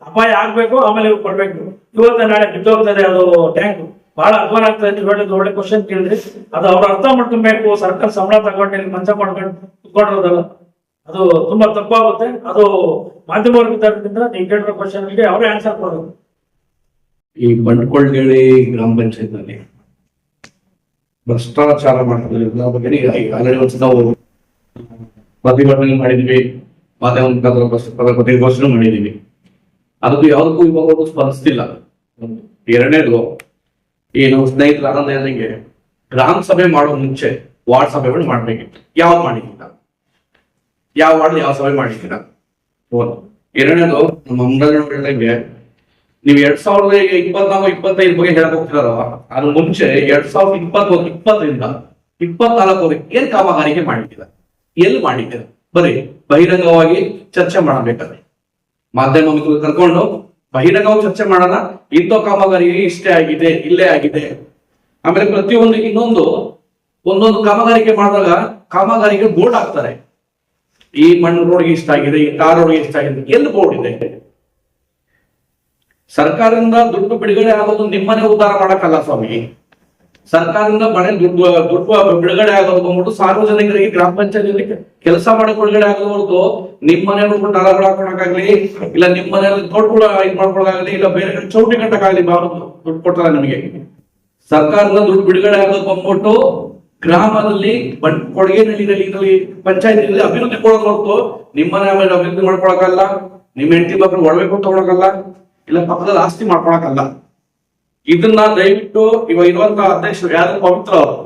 ಅಪಾಯ ಆಗ್ಬೇಕು, ಆಮೇಲೆ ನೀವು ಕೊಡ್ಬೇಕು. ಇವತ್ತು ನಾಳೆ ಬಿದ್ದೋಗ್ತದೆ ಅದು ಟ್ಯಾಂಕ್ ಬಹಳ ಅಧ್ವಾನ ಆಗ್ತದೆ ಹೇಳಿದ್ದು ಒಳ್ಳೆ ಕ್ವಶನ್ ಕೇಳಿದ್ರಿ. ಅದು ಅವ್ರು ಅರ್ಥ ಮಾಡ್ಕೊಬೇಕು, ಸರ್ಕಾರ ಸಂಬಳ ತಗೊಂಡು ಮಂಚ ಮಾಡ್ಕೊಂಡು ಅದು ತುಂಬಾ ತಪ್ಪಾಗುತ್ತೆ. ಅದು ಮಾಧ್ಯಮ ವಿಚಾರದಿಂದ ನೀವು ಕೇಳಿರೋ ಕ್ವಶನ್ಗೆ ಅವರೇ ಆನ್ಸರ್ ಕೊಡಬೇಕು ಈ ಬಂಡ್ಕೊಳ್ಳಿ ಗ್ರಾಮ ಪಂಚಾಯತ್ನಲ್ಲಿ ಭ್ರಷ್ಟಾಚಾರ ಮಾಡ್ತಾರೆ ನಾವು ಪ್ರತಿಭಟನೆ ಮಾಡಿದ್ವಿ. ಮಾಧ್ಯಮ ಮುಖಾಂತರ ಮಾಡಿದೀವಿ ಅದಕ್ಕೂ ಯಾವುದಕ್ಕೂ ಇವಾಗ ಸ್ಪಂದಿಸ್ತಿಲ್ಲ. ಎರಡನೇದು ಈ ನಮ್ಮ ಸ್ನೇಹಿತರ ಆನಂದ ಹೇಳಿದಂಗೆ ಗ್ರಾಮ ಸಭೆ ಮಾಡೋ ಮುಂಚೆ ವಾರ್ಡ್ ಸಭೆಗಳು ಮಾಡ್ಬೇಕಿತ್ತು. ಯಾವ್ದು ಮಾಡಿದ್ದೀರ ಯಾವ ವಾರ್ಡ್ ಯಾವ ಸಭೆ ಮಾಡಿರ್ತಿಲ್ಲ ಓ ಎರಡನೇದು, ನಮ್ಮ ಅಂಗನವಾಡಿಗಳಿಗೆ ನೀವು ಎರಡ್ ಸಾವಿರದ ಇಪ್ಪತ್ನಾಲ್ಕು, ಇಪ್ಪತ್ತೈದು ಬಗ್ಗೆ ಹೇಳಕ್ ಹೋಗ್ತಿರಲ್ವ ಅದ್ರ ಮುಂಚೆ ಎರಡ್ ಸಾವಿರದ ಇಪ್ಪತ್ತೊಂದು ಇಪ್ಪತ್ತರಿಂದ ಇಪ್ಪತ್ನಾಲ್ಕವರೆಗೆ ಏನ್ ಕಾಮಗಾರಿಕೆ ಮಾಡಿದ್ದೀರ ಎಲ್ಲಿ ಮಾಡಿದ್ದೀರ ಬರೀ ಬಹಿರಂಗವಾಗಿ ಚರ್ಚೆ ಮಾಡಬೇಕಾದ್ರೆ. ಮಾಧ್ಯಮ ಕರ್ಕೊಂಡು ಬಹಿರಂಗವಾಗಿ ಚರ್ಚೆ ಮಾಡೋಣ ಇಂಥ ಕಾಮಗಾರಿ ಇಷ್ಟೇ ಆಗಿದೆ, ಇಲ್ಲೇ ಆಗಿದೆ. ಆಮೇಲೆ ಪ್ರತಿಯೊಂದು ಇನ್ನೊಂದು, ಒಂದೊಂದು ಕಾಮಗಾರಿಕೆ ಮಾಡಿದಾಗ ಕಾಮಗಾರಿಗೆ ಬೋರ್ಡ್ ಹಾಕ್ತಾರೆ. ಈ ಮಣ್ಣು ರೋಡ್ಗೆ ಇಷ್ಟ ಆಗಿದೆ, ಈ ಕಾರ್ ರೋಡ್ಗೆ ಇಷ್ಟ ಆಗಿದೆ ಎಲ್ಲಿ ಬೋರ್ಡ್ ಇದೆ? ಸರ್ಕಾರದಿಂದ ದುಡ್ಡು ಬಿಡುಗಡೆ ಆಗೋದು ನಿಮ್ಮನೆ ಉದ್ಧಾರ ಮಾಡಕ್ಕಲ್ಲ ಸ್ವಾಮಿ. ಸರ್ಕಾರದಿಂದ ಮನೆ ದುಡ್ಡು ದುಡ್ಡು ಬಿಡುಗಡೆ ಆಗೋದು ಬಂದ್ಬಿಟ್ಟು ಸಾರ್ವಜನಿಕರಿಗೆ ಗ್ರಾಮ ಪಂಚಾಯತ್ ಕೆಲಸ ಮಾಡಕ್ ಒಳಗಡೆ ಆಗೋದು ಹೊರತು ನಿಮ್ಮ ಮನೆಯವ್ರು ಟಾರಗಳು ಹಾಕೊಳಕಾಗ್ಲಿ ಇಲ್ಲ ನಿಮ್ ಮನೆಯಲ್ಲಿ ಕೂಡ ಇದ್ ಮಾಡ್ಕೊಳಕಾಗ್ಲಿ ಇಲ್ಲ ಬೇರೆ ಕಡೆ ಚೌಟಿ ಕಟ್ಟಕ್ಕಾಗ್ಲಿ ಬಾರು ದುಡ್ಡು ಕೊಡ್ತಾರೆ ನಮಗೆ. ಸರ್ಕಾರದಿಂದ ದುಡ್ಡು ಬಿಡುಗಡೆ ಆಗೋದು ಬಂದ್ಬಿಟ್ಟು ಗ್ರಾಮದಲ್ಲಿ ಕೊಡುಗೆ ನೀಡಿದಲ್ಲಿ ಇದರಲ್ಲಿ ಪಂಚಾಯತ್ ಅಭಿವೃದ್ಧಿ ಕೊಡೋದು ಹೊರತು ನಿಮ್ಮ ಮನೆ ಆಮೇಲೆ ಅಭಿವೃದ್ಧಿ ಮಾಡ್ಕೊಳಕಲ್ಲ ನಿಮ್ಮ ಹೆಂಡತಿ ಮಕ್ಕಳು ಕೊಟ್ಟು ತಗೊಳಕಲ್ಲ, ಇಲ್ಲ ಪಕ್ಕದಲ್ಲಿ ಆಸ್ತಿ ಮಾಡ್ಕೊಳಕಲ್ಲ. ಇದನ್ನ ದಯವಿಟ್ಟು ಇವಾಗ ಇರುವಂತ ಅಧ್ಯಕ್ಷರು ಯಾರು ಪವಿತ್ರ ಅವರು?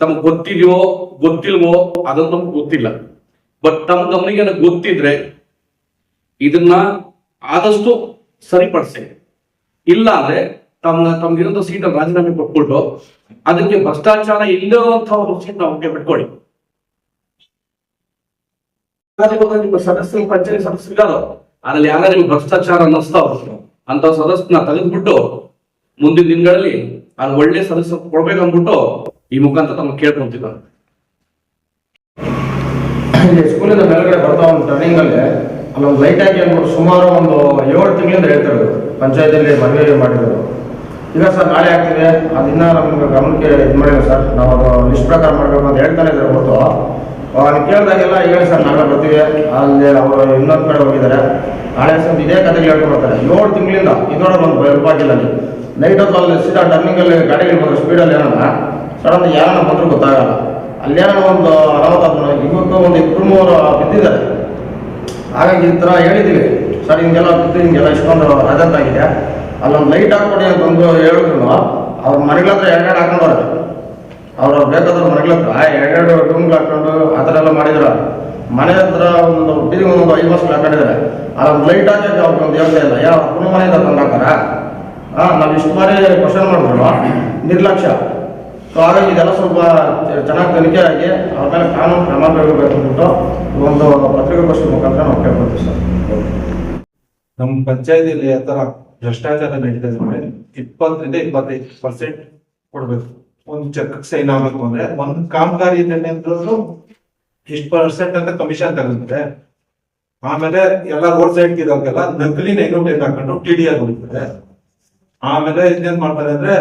ತಮ್ಗೆ ಗೊತ್ತಿದೆಯೋ, ಗೊತ್ತಿಲ್ವೋ ಅದನ್ನ ನಮ್ಗೆ ಗೊತ್ತಿಲ್ಲ. ಬಟ್ ತಮ್ಮ ಗಮನಿಗೆ ಗೊತ್ತಿದ್ರೆ ಇದನ್ನ ಆದಷ್ಟು ಸರಿಪಡಿಸಿ. ಇಲ್ಲ ಅಂದ್ರೆ ತಮ್ಮ ತಮ್ಗಿರೋ ಸೀಟ್ ರಾಜೀನಾಮೆ ಕೊಟ್ಬಿಟ್ಟು ಅದಕ್ಕೆ ಭ್ರಷ್ಟಾಚಾರ ಇಲ್ಲದಂತ ಒಂದು ಸೀಟ್ ನಮಗೆ ಬಿಟ್ಕೊಳ್ಳಿ ನಿಮ್ಮ ಸದಸ್ಯರು, ಪಂಚಾಯತ್ ಸದಸ್ಯರು ಇದ್ದಾರೋ ಅದ್ರಲ್ಲಿ ಯಾರ ನಿಮ್ಗೆ ಭ್ರಷ್ಟಾಚಾರ ಅನ್ನಿಸ್ತಾವ ಅಂತ ಸದಸ್ಯನ ತೆಗೆದ್ಬಿಟ್ಟು ಮುಂದಿನ ದಿನಗಳಲ್ಲಿ ನಾನು ಒಳ್ಳೆ ಸದಸ್ಯ ಕೊಡ್ಬೇಕಂದ್ಬಿಟ್ಟು ಈ ಮುಖಾಂತರ ತಮ್ಮ ಕೇಳ್ಕೊಂತಿದ್ದಾರೆ. ಸ್ಕೂಲಿಂದ ಮೇಲ್ಗಡೆ ಬರ್ತಾ ಒಂದು ಟರ್ನಿಂಗ್ ಅಲ್ಲಿ ಅಲ್ಲೊಂದು ಲೈಟ್ ಹಾಕಿ ಅಂದ್ಬಿಟ್ಟು ಸುಮಾರು ಒಂದು ಏಳು ತಿಂಗಳಿಂದ ಹೇಳ್ತಾರೆ ಪಂಚಾಯತಿಯಲ್ಲಿ ಮನವಿ ಮಾಡಿರೋದು. ಈಗ ಸರ್, ನಾಳೆ ಆಗ್ತಿದೆ. ಅದನ್ನ ನಮ್ಗೆ ಗಮನಕ್ಕೆ ಇದು ಮಾಡಿಲ್ಲ ಸರ್. ನಾವು ಅದು ಲಿಸ್ಟ್ ಪ್ರಕಾರ ಮಾಡಬೇಕು ಅಂತ ಹೇಳ್ತಾನೆ ಇದ್ದಾರೆ ಹೊರತು. ಅವ್ನು ಕೇಳಿದಾಗೆಲ್ಲ ಹೇಳಿ ಸರ್, ನಾಳೆ ಬರ್ತೀವಿ. ಅಲ್ಲಿ ಅವರು ಇನ್ನೊಂದು ಕಡೆ ಹೋಗಿದ್ದಾರೆ. ನಾಳೆ ಸರ್ ಇದೇ ಕಥೆಗೆ ಹೇಳ್ಕೊಡ್ತಾರೆ ಏಳು ತಿಂಗಳಿಂದ ಇದೋಡ ಒಂದು ಹೆಲ್ಪ್ ಅಲ್ಲಿ. ನೈಟ್ ಹೊತ್ತು ಅಲ್ಲಿ ಸೀದಾ ಟರ್ನಿಂಗಲ್ಲಿ ಗಾಡಿಗಳು ಸ್ಪೀಡ್ ಸ್ಪೀಡಲ್ಲಿ ಏನಲ್ಲ ಸಡನ್ ಯಾರನ್ನ ಬಂದರೂ ಗೊತ್ತಾಗಲ್ಲ. ಅಲ್ಲೇನೋ ಒಂದು ಅನಾಹುತ ಇವತ್ತು ಒಂದು ಇಬ್ಬರು ಮೂವರು ಬಿದ್ದಿದ್ದಾರೆ. ಹಾಗಾಗಿ ಈ ಥರ ಹೇಳಿದ್ದೀವಿ. ಸರ್, ಹಿಂಗೆಲ್ಲ ಬಿದ್ದು, ಹಿಂಗೆಲ್ಲ ಇಷ್ಟೊಂದು ರಜತ್ ಆಗಿದೆ. ಅಲ್ಲೊಂದು ಲೈಟ್ ಹಾಕ್ಕೊಡಿ ಅಂತಂದು ಹೇಳಿದ್ರು. ಅವ್ರ ಮನೆಗಳ ಹತ್ರ ಎರಡೆರಡು ಹಾಕೊಂಡವ್ರೆ ಅವ್ರು ಬೇಕಾದ್ರೆ ಮನೆಗಳ ಹತ್ರ ಎರಡೆರಡು ರೂಮ್ಗಳು ಹಾಕೊಂಡು ಆ ಥರ ಎಲ್ಲ ಮಾಡಿದ್ರು. ಮನೆ ಹತ್ರ ಒಂದು ಬೀದಿಗೆ ಒಂದು ವರ್ಷ ಹಾಕೊಂಡಿದ್ದಾರೆ. ಅಲ್ಲೊಂದು ಲೈಟ್ ಹಾಕಿ ಅವ್ರಿಗೆ ಒಂದು ಹೇಳ್ತಾ ಇಲ್ಲ ಯಾರು ಅಪ್ಪನ ಮನೆಯಿಂದ ತಂದು ಹಾಕ್ತಾರ ಹಾಂ, ನಾವು ಇಷ್ಟು ಬಾರಿ ಕ್ವಶನ್ ಮಾಡಿದ್ರು ನಿರ್ಲಕ್ಷ್ಯ. ಸೊ ಹಾಗಾಗಿ ಇದೆಲ್ಲ ಸ್ವಲ್ಪ ಚೆನ್ನಾಗಿ ತನಿಖೆ ಆಗಿ ಅವ್ರ ಕಾನೂನು ಕ್ರಮ ಈ ಒಂದು ಪತ್ರಿಕಾಗೋಷ್ಠಿ ಮುಖಾಂತರ ನಾವು ಕೇಳ್ಕೊಳ್ತೀವಿ ಸರ್. ನಮ್ಮ ಪಂಚಾಯತಿಯಲ್ಲಿ ಆ ಥರ ಭ್ರಷ್ಟಾಚಾರ ನಡೀತಾ ಇದೆ ಇಪ್ಪತ್ತರಿಂದ ಇಪ್ಪತ್ತೈದು ಪರ್ಸೆಂಟ್ ಕೊಡಬೇಕು. ಒಂದು ಚೆಕ್ ಸೈನ್ ಆಗಬೇಕು ಅಂದ್ರೆ ಒಂದು ಕಾಮಗಾರಿ ಅಂದ್ರೂ ಇಷ್ಟು ಪರ್ಸೆಂಟ್ ಅಂತ ಕಮಿಷನ್ ತಗೊಂಡ್ರೆ ಆಮೇಲೆ ಎಲ್ಲ ರೋಡ್ ಸೈಡ್ ಇರೋಕೆಲ್ಲ ನಕಲಿ ನೆಗ್ರೋಟೇಟ್ ಹಾಕೊಂಡು ಟಿ ಡಿ ಆರ್ ಆಮೇಲೆ ಇನ್ನೇನ್ ಮಾಡ್ತಾರೆ ಅಂದ್ರೆ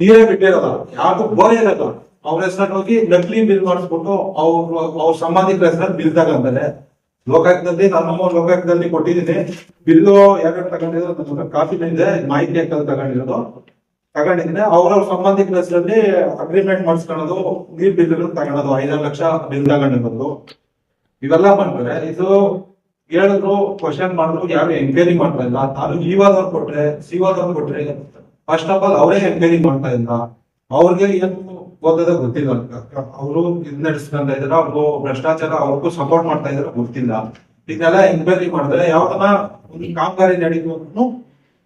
ನೀರೇ ಬಿಟ್ಟಿರಲ್ಲ ಯಾಕು ಬೋರ್ ಇರಲ್ಲ ಅವ್ರ ಹೆಸರಲ್ಲಿ ಹೋಗಿ ನಕಲಿ ಬಿಲ್ ಮಾಡಿಸ್ಬಿಟ್ಟು ಅವ್ರ ಅವ್ರ ಸಂಬಂಧಿಕರ ಹೆಸರಲ್ಲಿ ಬಿಲ್ ತಗೊಂತಾರೆ ಲೋಕಾಯುಕ್ತದಲ್ಲಿ ನಾನು ಲೋಕಾಯುಕ್ತದಲ್ಲಿ ಕೊಟ್ಟಿದ್ದೀನಿ. ಬಿಲ್ಲು ಯಾರ್ಯಾರು ತಗೊಂಡಿದ್ರು ಕಾಫಿ ಕಾಪಿ ಇದೆ, ಮಾಹಿತಿ ಹಾಕಲ್ ತಗೊಂಡಿರೋದು. ತಗೊಂಡಿದ್ದೀನಿ ಅವ್ರವ್ರ ಸಂಬಂಧಿಕರ ಹೆಸರಲ್ಲಿ ಅಗ್ರಿಮೆಂಟ್ ಮಾಡಿಸ್ಕೊಳ್ಳೋದು, ನೀರ್ ಬಿಲ್ ತಗೊಳೋದು ಐದಾರು ಲಕ್ಷ ಬಿಲ್ ತಗೊಂಡಿರೋದು. ಇವೆಲ್ಲ ಮಾಡ್ತಾರೆ ಇದು ಹೇಳಿದ್ರು ಕ್ವಶನ್ ಮಾಡಿದ್ರು, ಯಾರು ಎಂಕ್ವೈರಿ ಮಾಡ್ತಾ ಇಲ್ಲ. ನಾನು ಇವಾದವ್ರು ಕೊಟ್ರೆ ಸಿವಾದವ್ರು ಕೊಟ್ರೆ ಫಸ್ಟ್ ಆಫ್ ಆಲ್ ಅವರೇ ಎಂಕ್ವೈರಿ ಮಾಡ್ತಾ ಇಲ್ಲ. ಅವ್ರಿಗೆ ಏನು ಓದೋದ ಗೊತ್ತಿಲ್ಲ. ಅವರು ಇದ್ ನಡೆಸ್ಕೊಂತ ಇದಾರೆ ಅವ್ರಿಗೂ ಭ್ರಷ್ಟಾಚಾರ ಅವ್ರಿಗೂ ಸಪೋರ್ಟ್ ಮಾಡ್ತಾ ಇದಾರೆ ಗೊತ್ತಿಲ್ಲ. ಇದನ್ನೆಲ್ಲ ಎಂಕ್ವೈರಿ ಮಾಡಿದ್ರೆ ಯಾವ್ದನ್ನ ಒಂದು ಕಾಮಗಾರಿ ನಡೀತು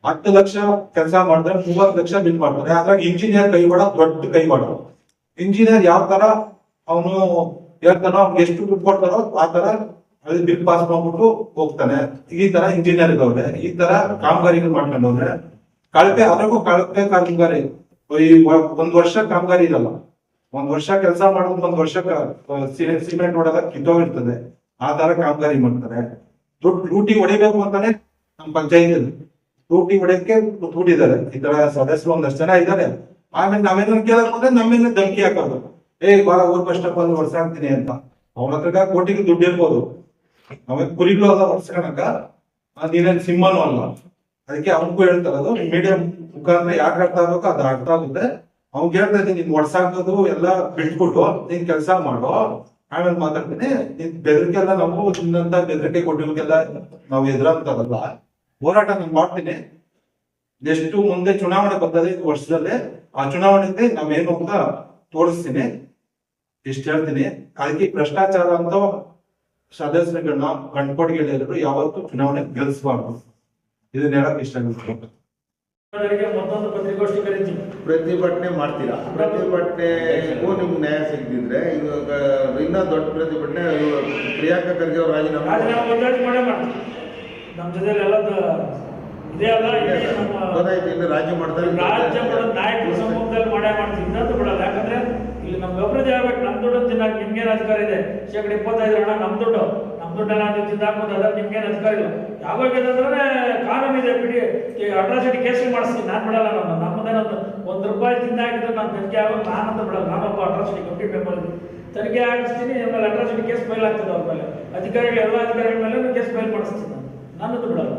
ಹತ್ತು ಲಕ್ಷ ಕೆಲಸ ಮಾಡಿದ್ರೆ ಮೂವತ್ತು ಲಕ್ಷ ಬಿಲ್ ಮಾಡ್ತಾರೆ. ಅದ್ರಾಗ ಇಂಜಿನಿಯರ್ ಕೈ ಕೈವಾಡ ದೊಡ್ಡ ಕೈವಾಡ ಇಂಜಿನಿಯರ್ ಯಾವ ತರ ಅವನು ಹೇಳ್ತಾನೋ, ಅವ್ನಿಗೆ ಎಷ್ಟು ದುಡ್ಡು ಕೊಡ್ತಾರೋ ಆ ತರ ಅಲ್ಲಿ ಬಿಲ್ ಪಾಸ್ ಮಾಡ್ಬಿಟ್ಟು ಹೋಗ್ತಾನೆ. ಈ ತರ ಇಂಜಿನಿಯರ್ ಅವ್ರೆ ಈ ತರ ಕಾಮಗಾರಿಗಳು ಮಾಡ್ಕೊಂಡು ಹೋದ್ರೆ ಕಳಪೆ ಅದಕ್ಕೂ ಕಳಪೆ ಕಾಮಗಾರಿ. ಈ ಒಂದ್ ವರ್ಷ ಕಾಮಗಾರಿ ಇರಲ್ಲ. ಒಂದ್ ವರ್ಷ ಕೆಲಸ ಮಾಡೋದು ಒಂದ್ ವರ್ಷ ಸಿಮೆಂಟ್ ಹೊಡೆದ ಕಿತ್ತೋಗಿರ್ತದೆ. ಆ ತರ ಕಾಮಗಾರಿ ಮಾಡ್ತಾರೆ. ದುಡ್ಡು ಲೂಟಿ ಹೊಡಿಬೇಕು ಅಂತಾನೆ ನಮ್ ಪಂಚಾಯತ್ ಲೂಟಿ ಹೊಡೆಯಕ್ಕೆ ಕೂತಿದ್ದಾರೆ. ಈ ತರ ಸದಸ್ಯರು ಒಂದಷ್ಟು ಜನ ಇದ್ದಾರೆ. ಆಮೇಲೆ ನಾವೇನ ಕೇಳಕ್ ನಮ್ಮೇಲೆ ಧಮಕಿ ಹಾಕೋದು. ಏ ಬಾರ ಊರ್ ಕಷ್ಟ ಬಂದು ಹಾಕ್ತೀನಿ ಅಂತ. ಅವ್ರ ಹತ್ರ ಕೋಟಿಗೆ ದುಡ್ಡು ಇರ್ಬೋದು. ಅವಾಗ ಕುರಿಗಳು ಅದ ಹೊಡ್ಸ್ಕೊಳಕ ನೀನೇನ್ ಸಿಂಹನೂ ಅಲ್ಲ. ಅದಕ್ಕೆ ಅವನಿಗೂ ಹೇಳ್ತಾರದು ಮೀಡಿಯಂ ಮುಖಾಂತರ ಯಾಕೆ ಅರ್ಥ ಆಗ್ಬೇಕು, ಅದು ಅರ್ಥ ಆಗುತ್ತೆ. ಅವ್ನಿಗೆ ಹೇಳ್ತಾ ಇದ್ದೀನಿ, ನಿನ್ ಹೊಡ್ಸಾಕೋದು ಎಲ್ಲ ಬಿಟ್ಬಿಟ್ಟು ನೀನ್ ಕೆಲಸ ಮಾಡು. ಆಮೇಲೆ ಮಾತಾಡ್ತೀನಿ, ನಿನ್ ಬೆದರಿಕೆ ಎಲ್ಲ ನಾವು ನಿನ್ನಂತ ಬೆದರಿಕೆ ಕೊಟ್ಟಿರೋಕೆಲ್ಲ ನಾವು ಎದುರಂತದಲ್ಲ. ಹೋರಾಟ ನಾನು ಮಾಡ್ತೀನಿ. ಎಷ್ಟು ಮುಂದೆ ಚುನಾವಣೆ ಬರ್ತದೆ ಈ ವರ್ಷದಲ್ಲಿ, ಆ ಚುನಾವಣೆಗೆ ನಾವೇನು ಅಂತ ತೋರಿಸ್ತೀನಿ. ಇಷ್ಟ ಹೇಳ್ತೀನಿ. ಅದಕ್ಕೆ ಭ್ರಷ್ಟಾಚಾರ ಅಂತ ಸದಸ್ಯರುಗಳನ್ನ ಕಂಡ್ಕೊಡ್ಗಳಿದ್ರು ಯಾವತ್ತೂ ಚುನಾವಣೆ ಗೆಲ್ಲಿಸಬಾರ್ದು ಇದನ್ನ ಹೇಳಕ್ ಇಷ್ಟ ಪ್ರತಿಭಟನೆ ಮಾಡ್ತೀರಾ? ಪ್ರತಿಭಟನೆಗೂ ನಿಮ್ಗೆ ನ್ಯಾಯ ಸಿಗದಿದ್ರೆ ಇವಾಗ ಇನ್ನ ದೊಡ್ಡ ಪ್ರತಿಭಟನೆ ಪ್ರಿಯಾಂಕಾ ಖರ್ಗೆ ಅವ್ರು ರಾಜೀನಾಮೆ ರಾಜ್ಯ ಮಾಡ್ತಾರೆ. ರಾಜ್ಯ ಹೇಳ್ಬೇಕು ನಮ್ಮ ದುಡ್ಡು ತಿನ್ನಕ್ಕೆ ನಿಮ್ಗೇನು ಅಧಿಕಾರ ಇದೆ? ಶೇಕಡ ಇಪ್ಪತ್ತೈದು ಹಣ ನಮ್ಮ ದುಡ್ಡು. ನಮ್ಮ ದುಡ್ಡನ್ನ ನೀವು ತಿಂದಾಕ್ಬೋದು ಅದ್ರ ನಿಮ್ಗೇನು ಅಧಿಕಾರ ಇಲ್ಲ. ಯಾವಾಗ ಅಂದ್ರೆ ಕಾನೂನು ಇದೆ, ಬಿಡಿ. ಅಟ್ರಾಸಿಟಿ ಕೇಸ್ ಮಾಡಿಸ್ತೀನಿ. ನಾನು ಬಿಡಲ್ಲ ನಮ್ಮ ನಮ್ಮದೇನೊಂದು ಒಂದು ರೂಪಾಯಿ ತಿಂದಾಕಿದ್ರೆ ನಾನು ತನಿಖೆ ಆಗೋದು ನಾನಂತ ಬಿಡಲ್ಲ. ನಾನೊಬ್ಬ ಅಟ್ರಾಸಿಟಿ ಕಮಿಟಿ ಮೆಂಬರ್ ತನಿಖೆ ಆಗಿಸ್ತೀನಿ ಆಮೇಲೆ ಅಟ್ರಾಸಿಟಿ ಕೇಸ್ ಫೈಲ್ ಆಗ್ತದೆ ಅವ್ರ ಮೇಲೆ. ಅಧಿಕಾರಿಗಳು ಎಲ್ಲ ಅಧಿಕಾರಿಗಳ ಮೇಲೆ ಕೇಸ್ ಫೈಲ್ ಮಾಡಿಸ್ತೀನಿ ನಾನು. ನನ್ನದು ಬಿಡಲ್ಲ.